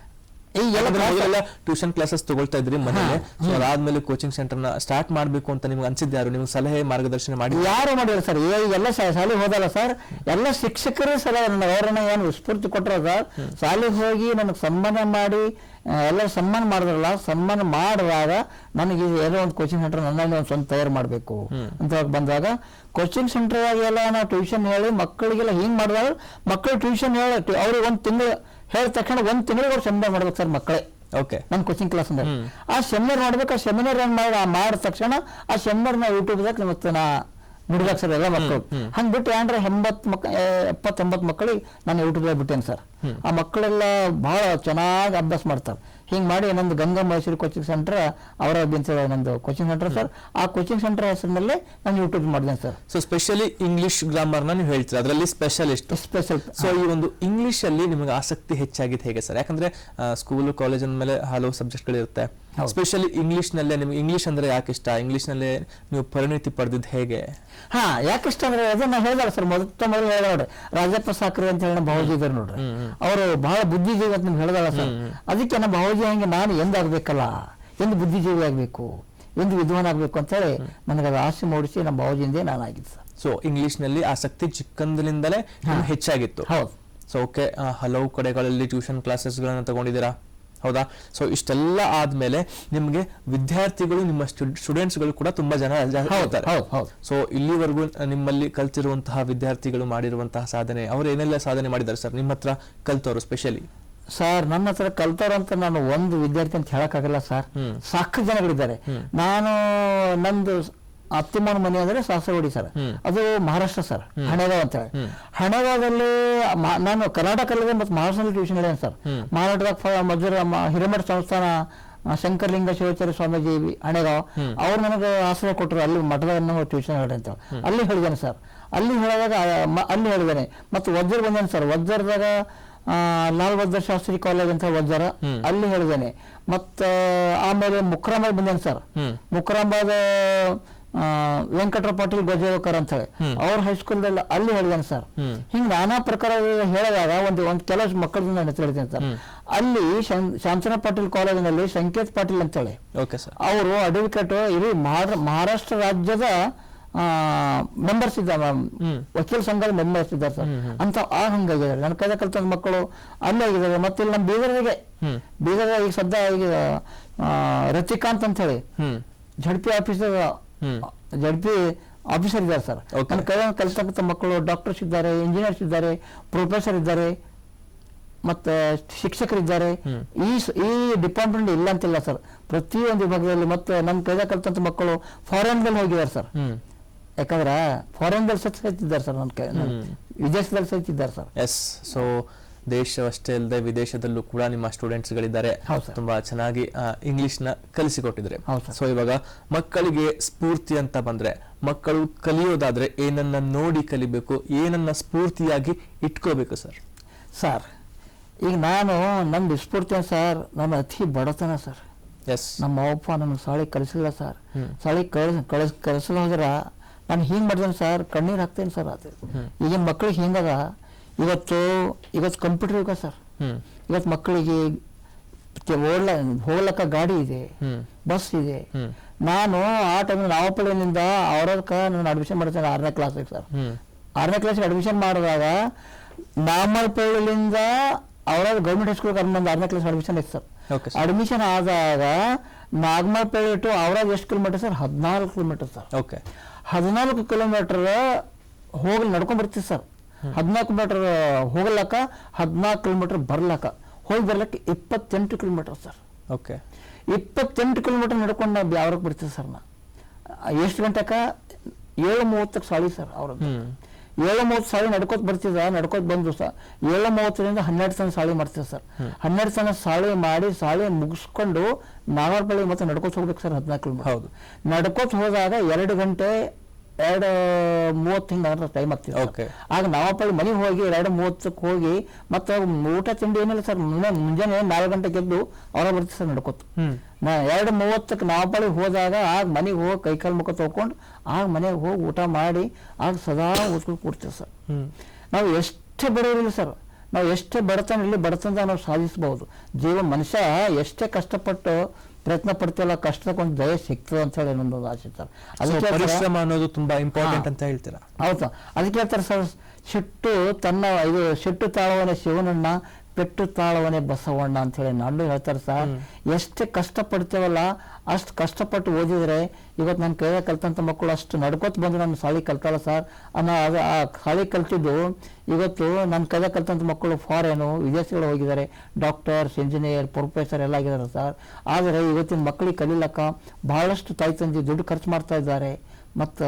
ಈ ಎಲ್ಲ ಟ್ಯೂಷನ್ ಕ್ಲಾಸಸ್ ತಗೊಳ್ತಾ ಇದ್ರಿ ಮನೇಲಿ ಸೊ ಅದಾದ್ಮೇಲೆ ಕೋಚಿಂಗ್ ಸೆಂಟರ್ನ ಸ್ಟಾರ್ಟ್ ಮಾಡ್ಬೇಕು ಅಂತ ನಿಮ್ಗೆ ಅನ್ಸಿದ್ದೆ ಯಾರು? ನಿಮ್ಗೆ ಸಲಹೆ ಮಾರ್ಗದರ್ಶನ ಮಾಡಿ ಯಾರು ಮಾಡಿಲ್ಲ ಸರ್ ಎಲ್ಲ ಶಾಲೆಗೆ ಹೋದಲ್ಲ ಸರ್ ಎಲ್ಲ ಶಿಕ್ಷಕರೇ ಸಲ ನನ್ನ ಅವರನ್ನ ಏನು ಸ್ಫೂರ್ತಿ ಕೊಟ್ಟರು ಸರ್ ಶಾಲೆಗೆ ಹೋಗಿ ನನಗೆ ಸಂಬಂಧ ಮಾಡಿ ಆ, ಎಲ್ಲ ಸನ್ಮಾನ ಮಾಡಿದ್ರಲ್ಲ ಸನ್ಮಾನ ಮಾಡಿದಾಗ ನನಗೆ ಏನೋ ಒಂದು ಕೋಚಿಂಗ್ ಸೆಂಟರ್ ನನ್ನಲ್ಲಿ ಒಂದು ಸ್ವಂತ ತಯಾರು ಮಾಡಬೇಕು ಅಂತ ಬಂದಾಗ ಕೋಚಿಂಗ್ ಸೆಂಟರ್ ಎಲ್ಲ ನಾವು ಟ್ಯೂಷನ್ ಹೇಳಿ ಮಕ್ಕಳಿಗೆಲ್ಲ ಹಿಂಗೆ ಮಾಡಿದಾಗ ಮಕ್ಕಳು ಟ್ಯೂಷನ್ ಹೇಳಿ ಅವ್ರಿಗೆ ಒಂದು ತಿಂಗಳು ಹೇಳಿದ ತಕ್ಷಣ ಒಂದು ತಿಂಗಳಿಗೆ ಅವ್ರು ಸೆಮಿನಾರ್ ಮಾಡ್ಬೇಕು ಸರ್ ಮಕ್ಕಳೇ. ಓಕೆ. ನನ್ನ ಕೋಚಿಂಗ್ ಕ್ಲಾಸ್ ಅಂದ್ರೆ. ಆ ಸೆಮಿನಾರ್ ಮಾಡ್ಬೇಕು ಆ ಸೆಮಿನಾರ್ ಏನು ಮಾಡಿ ಆ ಮಾಡಿದ ತಕ್ಷಣ ಆ ಸೆಮಿನಾರ್ ನಾ ಯೂಟ್ಯೂಬ್ದಾಗ ಮತ್ತೆ ನಾ ನೋಡ್ಬೇಕು ಸರ್ ಎಲ್ಲ ಮಕ್ಕಳು. ಹಂಗ್ ಬಿಟ್ಟು ಏನ್ರ ಎಂಬತ್ ಮಕ್ ಎಪ್ಪತ್ತೊಂಬತ್ ಮಕ್ಕಳಿಗೆ ನಾನು ಯೂಟ್ಯೂಬ್ದಾಗ ಬಿಟ್ಟೇನೆ ಸರ್. ಆ ಮಕ್ಕಳೆಲ್ಲ ಬಹಳ ಚೆನ್ನಾಗಿ ಅಭ್ಯಾಸ ಮಾಡ್ತಾರೆ. ಹಿಂಗ್ ಮಾಡಿ ನಂದು ಗಂಗಾ ಮೈಸೂರು ಕೋಚಿಂಗ್ ಸೆಂಟರ್ ಅವರ ಬೆಂಚ ನಂದು ಕೋಚಿಂಗ್ ಸೆಂಟರ್ ಸರ್. ಆ ಕೋಚಿಂಗ್ ಸೆಂಟರ್ ಹೆಸರಿನಲ್ಲೇ ನಾನು ಯೂಟ್ಯೂಬ್ ಮಾಡಿದೆ ಸರ್. ಸೊ ಸ್ಪೆಷಲಿ ಇಂಗ್ಲಿಷ್ ಗ್ರಾಮರ್ನ ನೀವು ಹೇಳ್ತೀರಾ? ಅದರಲ್ಲಿ ಸ್ಪೆಷಲಿಸ್ಟ್ ಸ್ಪೆಷಲ್ ಸೊ ಈ ಒಂದು ಇಂಗ್ಲಿಷ್ ಅಲ್ಲಿ ನಿಮಗೆ ಆಸಕ್ತಿ ಹೆಚ್ಚಾಗಿದೆ ಹೇಗೆ ಸರ್? ಯಾಕಂದ್ರೆ ಸ್ಕೂಲ್ ಕಾಲೇಜ್ ಅಂದ್ಮೇಲೆ ಹಲವು ಸಬ್ಜೆಕ್ಟ್ಗಳಿರುತ್ತೆ. ಸ್ಪೆಷಲಿ ಇಂಗ್ಲಿಷ್ ನಲ್ಲೇ ನಿಮ್ಗೆ ಇಂಗ್ಲಿಷ್ ಅಂದ್ರೆ ಯಾಕೆ ಇಷ್ಟ? ಇಂಗ್ಲಿಷ್ ನಲ್ಲೇ ನೀವು ಪರಿಣಿತಿ ಪಡೆದಿದ್ದು ಹೇಗೆ? ಹಾ ಯಾಕಿಷ್ಟ ಅಂದ್ರೆ ನಾ ಹೇಳ್ದಾರ ಸರ್ ಮೊದಲ ಮೊದಲು ಹೇಳ ನೋಡ್ರಿ ರಾಜಪ್ಪ ಸಾಕ್ರಿ ಅಂತ ಹೇಳಿ ನಮ್ಮ ಭಾವಜಿ ಇದಾರೆ ನೋಡ್ರಿ. ಅವರು ಬಹಳ ಬುದ್ಧಿಜೀವಿ ಅಂತ ನಿಮ್ಗೆ ಹೇಳ್ದಾಳ ಸರ್. ಅದಕ್ಕೆ ನಮ್ಮ ಭಾವಜಿ ಹಂಗೆ ನಾನು ಎಂದಾಗಬೇಕಲ್ಲ ಎಂದು ಬುದ್ಧಿಜೀವಿ ಆಗಬೇಕು? ಎಂದು ವಿದ್ವಾನ್ ಆಗಬೇಕು ಅಂತ ಹೇಳಿ ನನಗೆ ಅದು ಆಸೆ ಮೂಡಿಸಿ ನಮ್ಮ ಭಾವಜಿಯಿಂದ ನಾನು ಆಗಿದ್ದು ಸರ್. ಸೊ ಇಂಗ್ಲಿಷ್ನಲ್ಲಿ ಆಸಕ್ತಿ ಚಿಕ್ಕಂದಿನಿಂದಲೇ ಹೆಚ್ಚಾಗಿತ್ತು. ಹೌದು. ಸೊ ಓಕೆ ಹಲವು ಕಡೆಗಳಲ್ಲಿ ಟ್ಯೂಷನ್ ಕ್ಲಾಸಸ್ ಗಳನ್ನ ತಗೊಂಡಿದ್ದೀರಾ? ಹೌದಾ? ಸೊ ಇಷ್ಟೆಲ್ಲ ಆದ್ಮೇಲೆ ನಿಮ್ಗೆ ವಿದ್ಯಾರ್ಥಿಗಳು ನಿಮ್ಮ ಸ್ಟೂಡೆಂಟ್ಸ್ಗಳು ಕೂಡ ತುಂಬಾ ಜನ ಹೌದು ಸೊ ಇಲ್ಲಿವರೆಗೂ ನಿಮ್ಮಲ್ಲಿ ಕಲ್ತಿರುವಂತಹ ವಿದ್ಯಾರ್ಥಿಗಳು ಮಾಡಿರುವಂತಹ ಸಾಧನೆ ಅವರು ಏನೆಲ್ಲ ಸಾಧನೆ ಮಾಡಿದ್ದಾರೆ ಸರ್? ನಿಮ್ಮ ಹತ್ರ ಕಲ್ತವರು ಸ್ಪೆಷಲಿ ಸರ್ ನನ್ನ ಹತ್ರ ಅಂತ ನಾನು ಒಂದು ವಿದ್ಯಾರ್ಥಿ ಅಂತ ಹೇಳಕ್ಕಾಗಲ್ಲ ಸರ್. ಸಾಕು ಜನಗಳಿದ್ದಾರೆ. ನಾನು ನಂದು ಅತ್ತಿಮ್ಮನ ಮನೆ ಅಂದ್ರೆ ಸಾಸರವಾಡಿ ಸರ್. ಅದು ಮಹಾರಾಷ್ಟ್ರ ಸರ್ ಹಣೆಗಾವ್ ಅಂತ ಹೇಳಿ ಹಣೆಗಾವದಲ್ಲಿ ಮ- ನಾನು ಕರ್ನಾಟಕದಲ್ಲಿ ಮತ್ತೆ ಮಹಾರಾಷ್ಟ್ರದಲ್ಲಿ ಟ್ಯೂಷನ್ ಹೇಳಿದೆ ಸರ್. ಮಹಾರಾಷ್ಟ್ರದಾಗ ಮಧುರ ಹಿರೇಮಠ ಸಂಸ್ಥಾನ ಶಂಕರಲಿಂಗ ಶಿವಾಚಾರ್ಯ ಸ್ವಾಮೀಜಿ ಹಣೆಗಾವ್. ಅವ್ರು ನನಗೆ ಆಶ್ರಯ ಕೊಟ್ಟರು ಅಲ್ಲಿ ಮಠದಾಗ ಟ್ಯೂಷನ್ ಹೇಳಿ ಅಂತ. ಅಲ್ಲಿ ಹೇಳಿದ್ದೇನೆ ಸರ್. ಅಲ್ಲಿ ಹೇಳಿದಾಗ ಅಲ್ಲಿ ಹೇಳಿದ್ದೇನೆ. ಮತ್ತು ವಜ್ರ ಬಂದೇನೆ ಸರ್ ವಜ್ರದಾಗ ಲಾಲ್ ಬಹದ್ದೂರ್ ಶಾಸ್ತ್ರಿ ಕಾಲೇಜ್ ಅಂತ ವಜ್ರ ಅಲ್ಲಿ ಹೇಳಿದ್ದೇನೆ. ಮತ್ತ ಆಮೇಲೆ ಮುಕ್ರಾಂಬಾದ್ ಬಂದೇನೆ ಸರ್. ಮುಕ್ರಾಂಬಾದ ಆ, ವೆಂಕಟರ ಪಾಟೀಲ್ ಗಜೇವಕರ್ ಅಂತ ಹೇಳಿ. ಅವ್ರ ಹೈಸ್ಕೂಲ್ದಲ್ಲಿ ಅಲ್ಲಿ ಹೇಳಿದಾನೆ ಸರ್. ಹಿಂಗ್ ನಾನಾ ಪ್ರಕಾರ ಹೇಳಿದಾಗ ಒಂದು ಒಂದು ಕೆಲವು ಮಕ್ಕಳಿಂದ ನಾನು ಹೆಸರು ಹೇಳ್ತೇನೆ ಸರ್ ಅಲ್ಲಿ ಶಾಂತನ ಪಾಟೀಲ್ ಕಾಲೇಜಿನಲ್ಲಿ ಸಂಕೇತ್ ಪಾಟೀಲ್ ಅಂತೇಳಿ ಓಕೆ ಸರ್ ಅವರು ಅಡ್ವೊಕೇಟ್ ಇಡೀ ಮಹಾರ- ಮಹಾರಾಷ್ಟ್ರ ರಾಜ್ಯದ ಮೆಂಬರ್ಸ್ ಇದ್ದಾರೆ. ವಕೀಲ ಸಂಘದ ಮೆಂಬರ್ಸ್ ಇದ್ದಾರೆ ಸರ್ ಅಂತ ಆ ಹಂಗಾಗಿದ್ದಾರೆ. ನನ್ನ ಕೈದ ಕಲ್ತ ಮಕ್ಕಳು ಅಲ್ಲೇ ಆಗಿದ್ದಾರೆ. ಮತ್ತೆ ಇಲ್ಲಿ ನಮ್ಮ ಬೀದರ್ಗೆ. ಬೀದರ್ ಈಗ ಸದ್ಯ ಈಗ ರತಿಕಾಂತ್ ಅಂತ ಹೇಳಿ. ಝಡ್ಪಿ ಆಫೀಸರ್ ಜಡ್ಪಿ ಆಫೀಸರ್ ಇದ್ದಾರೆ ಸರ್. ನನ್ನ ಕೈ ಕಲಿತಕ್ಕಂಥ ಮಕ್ಕಳು ಡಾಕ್ಟರ್ಸ್ ಇದ್ದಾರೆ ಇಂಜಿನಿಯರ್ಸ್ ಇದ್ದಾರೆ ಪ್ರೊಫೆಸರ್ ಇದ್ದಾರೆ ಮತ್ತೆ ಶಿಕ್ಷಕರಿದ್ದಾರೆ. ಈ ಈ ಡಿಪಾರ್ಟ್ಮೆಂಟ್ ಇಲ್ಲ ಅಂತಿಲ್ಲ ಸರ್. ಪ್ರತಿಯೊಂದು ವಿಭಾಗದಲ್ಲಿ ಮತ್ತೆ ನಮ್ಮ ಕೈದಾಗ ಕಲಿತಂತ ಮಕ್ಕಳು ಫಾರಿನ್ದಲ್ಲಿ ಹೋಗಿದ್ದಾರೆ ಸರ್. ಯಾಕಂದ್ರೆ ಫಾರಿನ್ದಲ್ಲಿ ಸಹಿತ ಇದ್ದಾರೆ ಸರ್ ನನ್ನ ಕೈ ವಿದೇಶದಲ್ಲಿ ಸಹಿತ ಇದ್ದಾರೆ ಸರ್. ಎಸ್ ಸೊ ದೇಶವಷ್ಟೇ ಅಲ್ಲದೆ ವಿದೇಶದಲ್ಲೂ ಕೂಡ ನಿಮ್ಮ ಸ್ಟೂಡೆಂಟ್ಸ್ ಗಳಿದ್ದಾರೆ ಹೌದು ಸರ್. ತುಂಬಾ ಚೆನ್ನಾಗಿ ಇಂಗ್ಲಿಷ್ನ ಸರ್. ಸೊ ಇವಾಗ ಮಕ್ಕಳಿಗೆ ಸ್ಫೂರ್ತಿ ಅಂತ ಬಂದ್ರೆ ಮಕ್ಕಳು ಕಲಿಯೋದಾದ್ರೆ ಏನನ್ನ ನೋಡಿ ಕಲಿಬೇಕು ಏನನ್ನ ಸ್ಫೂರ್ತಿಯಾಗಿ ಇಟ್ಕೋಬೇಕು ಸರ್ ಸರ್ ಈಗ ನಾನು ನನ್ನ ಸ್ಫೂರ್ತಿ ಸರ್ ನನ್ನ ಅತಿ ಬಡತನ ಸರ್ ಎಸ್ ನಮ್ಮ ಅಪ್ಪ ನನ್ನ ಸಾಳಿ ಕಲಿಸಿಲ್ಲ ಸರ್. ಸಾಳಿ ಕಳಿಸ್ ಕಳಿಸ್ ಹೋದ್ರ ನಾನು ಹಿಂಗೆ ಮಾಡ್ತೇನೆ ಸರ್ ಕಣ್ಣೀರು ಹಾಕ್ತೇನೆ ಸರ್ ಅದು. ಈಗಿನ ಮಕ್ಳಿಗೆ ಹಿಂಗದ ಇವತ್ತು ಇವತ್ತು ಕಂಪ್ಯೂಟರ್ ಯುಗ ಸರ್. ಇವತ್ತು ಮಕ್ಕಳಿಗೆ ಓಡ್ಲ ಹೋಗ್ಲಕ್ಕ ಗಾಡಿ ಇದೆ ಬಸ್ ಇದೆ. ನಾನು ಆ ಟೈಮ್ ನಾವಪಳ್ಳಿನಿಂದ ಅವ್ರಕ್ಕ ನಾನು ಅಡ್ಮಿಷನ್ ಮಾಡ್ತೇನೆ ಆರನೇ ಕ್ಲಾಸಿಗೆ ಸರ್. ಆರನೇ ಕ್ಲಾಸಿಗೆ ಅಡ್ಮಿಷನ್ ಮಾಡಿದಾಗ ನಾಮಲ್ಪಳ್ಳಿಯಿಂದ ಅವರ ಗೌರ್ಮೆಂಟ್ ಹೈಸ್ಕೂಲ್ ಕರ್ಕೊಂಡು ಆರನೇ ಕ್ಲಾಸ್ ಅಡ್ಮಿಷನ್ ಇತ್ತು ಸರ್. ಅಡ್ಮಿಷನ್ ಆದಾಗ ನಾಗಮಲ್ಪಳ್ಳಿ ಟು ಅವರಾಜ್ ಎಷ್ಟು ಕಿಲೋಮೀಟರ್ ಸರ್? ಹದಿನಾಲ್ಕು ಕಿಲೋಮೀಟರ್ ಸರ್. ಓಕೆ ಹದಿನಾಲ್ಕು ಕಿಲೋಮೀಟರ್ ಹೋಗಿ ನಡ್ಕೊಂಡ್ ಬರ್ತೀವಿ ಸರ್. ಹದಿನಾಲ್ಕು ಕಿಲೋಮೀಟರ್ ಹೋಗ್ಲಕ್ಕ ಹದಿನಾಲ್ಕು ಕಿಲೋಮೀಟರ್ ಬರ್ಲಕ್ಕ. ಹೋಗಿ ಬರ್ಲಕ್ಕ ಇಪ್ಪತ್ತೆಂಟು ಕಿಲೋಮೀಟರ್ ಸರ್ ಓಕೆ ಇಪ್ಪತ್ತೆಂಟು ಕಿಲೋಮೀಟರ್ ನಡ್ಕೊಂಡು ನಾವು ಯಾವ್ರಿಗೆ ಬರ್ತೀವಿ ಸರ್ ನಾ. ಎಷ್ಟು ಗಂಟೆಕ? ಏಳು ಮೂವತ್ತಕ್ಕೆ ಸಾಲಿ ಸರ್ ಅವ್ರದ್ದು. ಏಳು ಮೂವತ್ತು ಸಾಳಿ ನಡ್ಕೋತ ಬರ್ತಿದ್ದ ನಡ್ಕೋತ ಬಂದು ಸರ್ ಏಳು ಮೂವತ್ತರಿಂದ ಹನ್ನೆರಡು ಸಣ್ಣ ಸಾಳಿ ಮಾಡ್ತೀವಿ ಸರ್ ಹನ್ನೆರಡು ತನಕ ಸಾಳಿ ಮಾಡಿ ಸಾಳಿ ಮುಗಿಸ್ಕೊಂಡು ನಾಗರಪಳ್ಳಿ ಮತ್ತೆ ನಡ್ಕೋತ ಹೋಗ್ಬೇಕು ಸರ್ ಹದಿನಾಲ್ಕು ಕಿಲೋಮೀಟರ್ ಹೌದು. ನಡ್ಕೋತ ಹೋದಾಗ ಎರಡು ಗಂಟೆ ಎರಡು ಮೂವತ್ತು ಹಿಂಗೆ ಟೈಮ್ ಆಗ್ತಿದೆ ಓಕೆ ಆಗ ನಾವಪ್ಪಳಿ ಮನೆಗೆ ಹೋಗಿ ಎರಡು ಮೂವತ್ತಕ್ಕೆ ಹೋಗಿ ಮತ್ತೆ ಊಟ ತಿಂಡಿ ಏನಿಲ್ಲ ಸರ್. ಮುಂಜಾನೆ ಮುಂಜಾನೆ ನಾಲ್ಕು ಗಂಟೆಗೆ ಗೆದ್ದು ಅವರ ಬರ್ತೀವಿ ಸರ್ ನಡ್ಕೋತು. ನಾ ಎರಡು ಮೂವತ್ತಕ್ಕೆ ನಾವಪ್ಪಳಿ ಹೋದಾಗ ಆಗ ಮನೆಗೆ ಹೋಗಿ ಕೈಕಾಲು ಮುಖ ತೊಗೊಂಡು ಆಗ ಮನೆಗೆ ಹೋಗಿ ಊಟ ಮಾಡಿ ಆಗ ಸದಾ ಓದ್ಕೊಂಡು ಕೂಡ್ತೀವಿ ಸರ್. ನಾವು ಎಷ್ಟೇ ಬಡವರಿಲ್ಲ ಸರ್. ನಾವು ಎಷ್ಟೇ ಬಡತನ ಇಲ್ಲಿ ಬಡತನದ ನಾವು ಸಾಧಿಸಬಹುದು. ಜೀವ ಮನುಷ್ಯ ಎಷ್ಟೇ ಕಷ್ಟಪಟ್ಟು ಪ್ರಯತ್ನ ಪಡ್ತಿಲ್ಲ ಕಷ್ಟಕ್ಕೊಂದು ದಯ ಸಿಗ್ತದೆ ಅಂತ ಹೇಳಿ ನನ್ನೊಂದು ಆಸೆ ಸರ್ ಅದಕ್ಕೆ ಪರಿಶ್ರಮ ಅನ್ನೋದು ತುಂಬಾ ಇಂಪಾರ್ಟೆಂಟ್ ಅಂತ ಹೇಳ್ತೀರಾ? ಹೌದು. ಅದಕ್ಕೆ ಹೇಳ್ತಾರೆ ಸರ್ ಸಿಟ್ಟು ತನ್ನ ಇದು ಸಿಟ್ಟು ತಾಳವನ ಶಿವನಣ್ಣ ಪೆಟ್ಟು ತಾಳವನೆ ಬಸವಣ್ಣ ಅಂತ ಹೇಳಿ ನಾಡು ಹೇಳ್ತಾರೆ ಸರ್. ಎಷ್ಟು ಕಷ್ಟಪಡ್ತೇವಲ್ಲ ಅಷ್ಟು ಕಷ್ಟಪಟ್ಟು ಓದಿದ್ರೆ ಇವತ್ತು ನನ್ನ ಕೈಯ ಕಲ್ತಂತ ಮಕ್ಕಳು ಅಷ್ಟು ನಡ್ಕೋತ ಬಂದು ನನ್ನ ಸಾಲಿ ಕಲ್ತಲ್ಲ ಸರ್. ಅನ್ನೋ ಅದು ಆ ಸಾಲಿ ಕಲ್ತಿದ್ದು ಇವತ್ತು ನನ್ನ ಕೈಯ ಕಲ್ತಂತ ಮಕ್ಕಳು ಫಾರೇನು ವಿದೇಶಗಳು ಹೋಗಿದ್ದಾರೆ. ಡಾಕ್ಟರ್ಸ್ ಇಂಜಿನಿಯರ್ ಪ್ರೊಫೆಸರ್ ಎಲ್ಲ ಆಗಿದ್ದಾರೆ ಸರ್. ಆದರೆ ಇವತ್ತಿನ ಮಕ್ಕಳಿಗೆ ಕಲೀಲಕ್ಕ ಬಹಳಷ್ಟು ತಾಯಿ ತಂದೆ ದುಡ್ಡು ಖರ್ಚು ಮಾಡ್ತಾ ಇದ್ದಾರೆ. ಮತ್ತು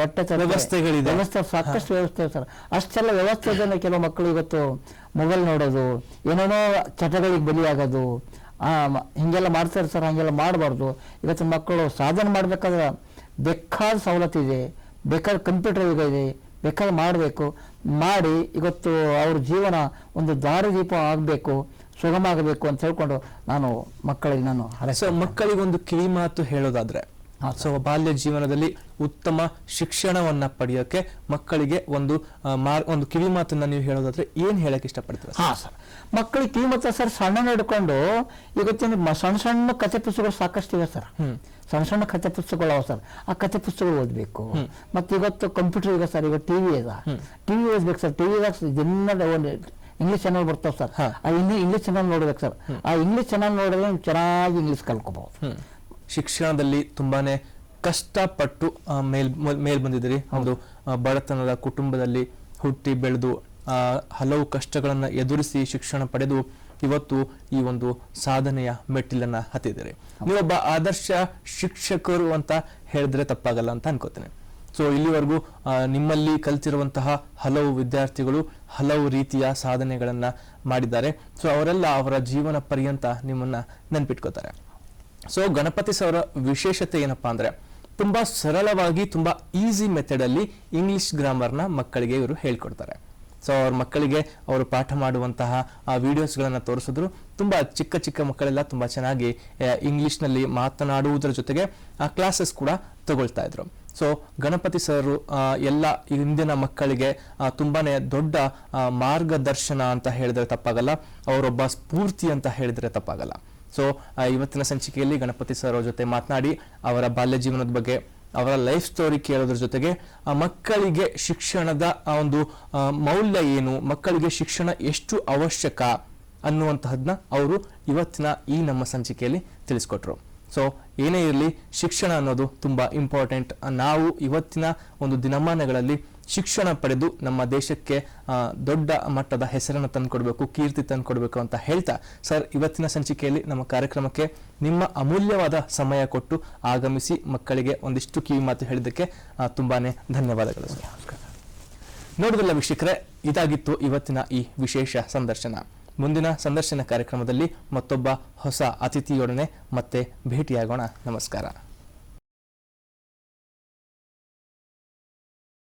ಬಟ್ಟೆ ವ್ಯವಸ್ಥೆಗಳಿದೆ. ವ್ಯವಸ್ಥೆ ಸಾಕಷ್ಟು ವ್ಯವಸ್ಥೆ ಇರ್ತಾರೆ ಸರ್ ಅಷ್ಟೆಲ್ಲ ವ್ಯವಸ್ಥೆ ಇದೆ ಕೆಲವು ಮಕ್ಕಳು ಇವತ್ತು ಮೊಬೈಲ್ ನೋಡೋದು ಏನೇನೋ ಚಟಗಳಿಗೆ ಬಲಿಯಾಗೋದು ಹಿಂಗೆಲ್ಲ ಮಾಡ್ತಾರೆ ಸರ್ ಹಂಗೆಲ್ಲ ಮಾಡಬಾರ್ದು. ಇವತ್ತು ಮಕ್ಕಳು ಸಾಧನೆ ಮಾಡಬೇಕಾದ್ರೆ ಬೇಕಾದ ಸವಲತ್ತು ಇದೆ ಬೇಕಾದ ಕಂಪ್ಯೂಟರ್ ಯುಗ ಇದೆ ಬೇಕಾದ್ರೆ ಮಾಡಬೇಕು. ಮಾಡಿ ಇವತ್ತು ಅವ್ರ ಜೀವನ ಒಂದು ದಾರಿದೀಪ ಆಗಬೇಕು ಸುಗಮ ಆಗಬೇಕು ಅಂತ ಹೇಳ್ಕೊಂಡು ನಾನು ಮಕ್ಕಳಿಗೆ ನಾನು ಸೊ ಮಕ್ಕಳಿಗೊಂದು ಕಿವಿ ಮಾತು ಹೇಳೋದಾದ್ರೆ ಸೊ ಬಾಲ್ಯ ಜೀವನದಲ್ಲಿ ಉತ್ತಮ ಶಿಕ್ಷಣವನ್ನ ಪಡೆಯೋಕೆ ಮಕ್ಕಳಿಗೆ ಒಂದು ಮಾರ್ ಒಂದು ಕಿವಿ ಮಾತನ್ನ ನೀವು ಹೇಳೋದಾದ್ರೆ ಏನ್ ಹೇಳಕ್ ಇಷ್ಟಪಡ್ತೀರಾ ಹಾ ಸರ್ ಮಕ್ಕಳಿಗೆ ಕಿವಿ ಮಾತು ಸರ್ ಸಣ್ಣ ಹಿಡ್ಕೊಂಡು ಇವತ್ತಿನ ಸಣ್ಣ ಸಣ್ಣ ಕಥೆ ಪುಸ್ತಕಗಳು ಸಾಕಷ್ಟು ಇದೆ ಸರ್. ಸಣ್ಣ ಸಣ್ಣ ಕಥೆ ಪುಸ್ತಕಗಳು ಅವ ಸರ್ ಆ ಕಥೆ ಪುಸ್ತಕಗಳು ಓದಬೇಕು. ಮತ್ತೆ ಇವತ್ತು ಕಂಪ್ಯೂಟರ್ ಈಗ ಸರ್ ಈಗ ಟಿವಿ ಇದೆ. ಟಿವಿ ಓದ್ಬೇಕು ಸರ್ ಟಿವಿದಾಗ ದಿನ ಒಂದು ಇಂಗ್ಲಿಷ್ ಚಾನಲ್ ಬರ್ತಾವ ಸರ್. ಆ ಇಂಗ್ಲಿಷ್ ಚಾನಲ್ ನೋಡ್ಬೇಕು ಸರ್ ಆ ಇಂಗ್ಲಿಷ್ ಚಾನಲ್ ನೋಡಿದ್ರೆ ಚೆನ್ನಾಗಿ ಇಂಗ್ಲಿಷ್ ಕಲ್ಕೋಬಹುದು. ಶಿಕ್ಷಣದಲ್ಲಿ ತುಂಬಾನೇ ಕಷ್ಟಪಟ್ಟು ಮೇಲ್ ಮೇಲ್- ಬಂದಿದ್ದೀರಿ. ಒಂದು ಬಡತನದ ಕುಟುಂಬದಲ್ಲಿ ಹುಟ್ಟಿ ಬೆಳೆದು ಹಲವು ಕಷ್ಟಗಳನ್ನು ಎದುರಿಸಿ ಶಿಕ್ಷಣ ಪಡೆದು ಇವತ್ತು ಈ ಒಂದು ಸಾಧನೆಯ ಮೆಟ್ಟಿಲನ್ನ ಹತ್ತಿದ್ದೀರಿ. ನೀವೊಬ್ಬ ಆದರ್ಶ ಶಿಕ್ಷಕರು ಅಂತ ಹೇಳಿದ್ರೆ ತಪ್ಪಾಗಲ್ಲ ಅಂತ ಅನ್ಕೋತೇನೆ. ಸೊ ಇಲ್ಲಿವರೆಗೂ ನಿಮ್ಮಲ್ಲಿ ಕಲ್ತಿರುವಂತಹ ಹಲವು ವಿದ್ಯಾರ್ಥಿಗಳು ಹಲವು ರೀತಿಯ ಸಾಧನೆಗಳನ್ನ ಮಾಡಿದ್ದಾರೆ. ಸೊ ಅವರೆಲ್ಲ ಅವರ ಜೀವನ ಪರ್ಯಂತ ನಿಮ್ಮನ್ನ ನೆನ್ಪಿಟ್ಕೋತಾರೆ. ಸೊ ಗಣಪತಿ ಸರ್ ವಿಶೇಷತೆ ಏನಪ್ಪಾ ಅಂದ್ರೆ, ತುಂಬಾ ಸರಳವಾಗಿ, ತುಂಬಾ ಈಸಿ ಮೆಥಡ್ ಅಲ್ಲಿ ಇಂಗ್ಲಿಷ್ ಗ್ರಾಮರ್ನ ಮಕ್ಕಳಿಗೆ ಇವರು ಹೇಳ್ಕೊಡ್ತಾರೆ. ಸೊ ಅವ್ರ ಮಕ್ಕಳಿಗೆ ಅವರು ಪಾಠ ಮಾಡುವಂತಹ ಆ ವಿಡಿಯೋಸ್ಗಳನ್ನು ತೋರಿಸಿದ್ರು, ತುಂಬಾ ಚಿಕ್ಕ ಚಿಕ್ಕ ಮಕ್ಕಳೆಲ್ಲ ತುಂಬಾ ಚೆನ್ನಾಗಿ ಇಂಗ್ಲೀಷ್ನಲ್ಲಿ ಮಾತನಾಡುವುದರ ಜೊತೆಗೆ ಆ ಕ್ಲಾಸಸ್ ಕೂಡ ತಗೊಳ್ತಾ ಇದ್ರು. ಸೊ ಗಣಪತಿ ಸರ್ ಎಲ್ಲ ಇಂದಿನ ಮಕ್ಕಳಿಗೆ ತುಂಬಾ ದೊಡ್ಡ ಮಾರ್ಗದರ್ಶನ ಅಂತ ಹೇಳಿದ್ರೆ ತಪ್ಪಾಗಲ್ಲ, ಅವರೊಬ್ಬ ಸ್ಫೂರ್ತಿ ಅಂತ ಹೇಳಿದ್ರೆ ತಪ್ಪಾಗಲ್ಲ. ಸೊ ಇವತ್ತಿನ ಸಂಚಿಕೆಯಲ್ಲಿ ಗಣಪತಿ ಸರ್ ಅವ್ರ ಜೊತೆ ಮಾತನಾಡಿ ಅವರ ಬಾಲ್ಯ ಜೀವನದ ಬಗ್ಗೆ, ಅವರ ಲೈಫ್ ಸ್ಟೋರಿ ಕೇಳೋದ್ರ ಜೊತೆಗೆ ಮಕ್ಕಳಿಗೆ ಶಿಕ್ಷಣದ ಒಂದು ಮೌಲ್ಯ ಏನು, ಮಕ್ಕಳಿಗೆ ಶಿಕ್ಷಣ ಎಷ್ಟು ಅವಶ್ಯಕ ಅನ್ನುವಂತಹದ್ನ ಅವರು ಇವತ್ತಿನ ಈ ನಮ್ಮ ಸಂಚಿಕೆಯಲ್ಲಿ ತಿಳಿಸ್ಕೊಟ್ರು. ಸೊ ಏನೇ ಇರಲಿ, ಶಿಕ್ಷಣ ಅನ್ನೋದು ತುಂಬಾ ಇಂಪಾರ್ಟೆಂಟ್ ನಾವು ಇವತ್ತಿನ ಒಂದು ದಿನಮಾನಗಳಲ್ಲಿ ಶಿಕ್ಷಣ ಪಡೆದು ನಮ್ಮ ದೇಶಕ್ಕೆ ದೊಡ್ಡ ಮಟ್ಟದ ಹೆಸರನ್ನು ತಂದುಕೊಡ್ಬೇಕು ಕೀರ್ತಿ ತಂದುಕೊಡ್ಬೇಕು ಅಂತ ಹೇಳ್ತಾ ಸರ್ ಇವತ್ತಿನ ಸಂಚಿಕೆಯಲ್ಲಿ ನಮ್ಮ ಕಾರ್ಯಕ್ರಮಕ್ಕೆ ನಿಮ್ಮ ಅಮೂಲ್ಯವಾದ ಸಮಯ ಕೊಟ್ಟು ಆಗಮಿಸಿ ಮಕ್ಕಳಿಗೆ ಒಂದಿಷ್ಟು ಕಿವಿ ಮಾತು ಹೇಳಿದ್ದಕ್ಕೆ ತುಂಬಾ ತುಂಬಾನೇ ಧನ್ಯವಾದಗಳು ಸರ್. ನೋಡಿದ್ರಲ್ಲ ವೀಕ್ಷಕರೇ ಇದಾಗಿತ್ತು ಇವತ್ತಿನ ಈ ವಿಶೇಷ ಸಂದರ್ಶನ. ಮುಂದಿನ ಸಂದರ್ಶನ ಕಾರ್ಯಕ್ರಮದಲ್ಲಿ ಮತ್ತೊಬ್ಬ ಹೊಸ ಅತಿಥಿಯೊಡನೆ ಮತ್ತೆ ಭೇಟಿಯಾಗೋಣ. ನಮಸ್ಕಾರ.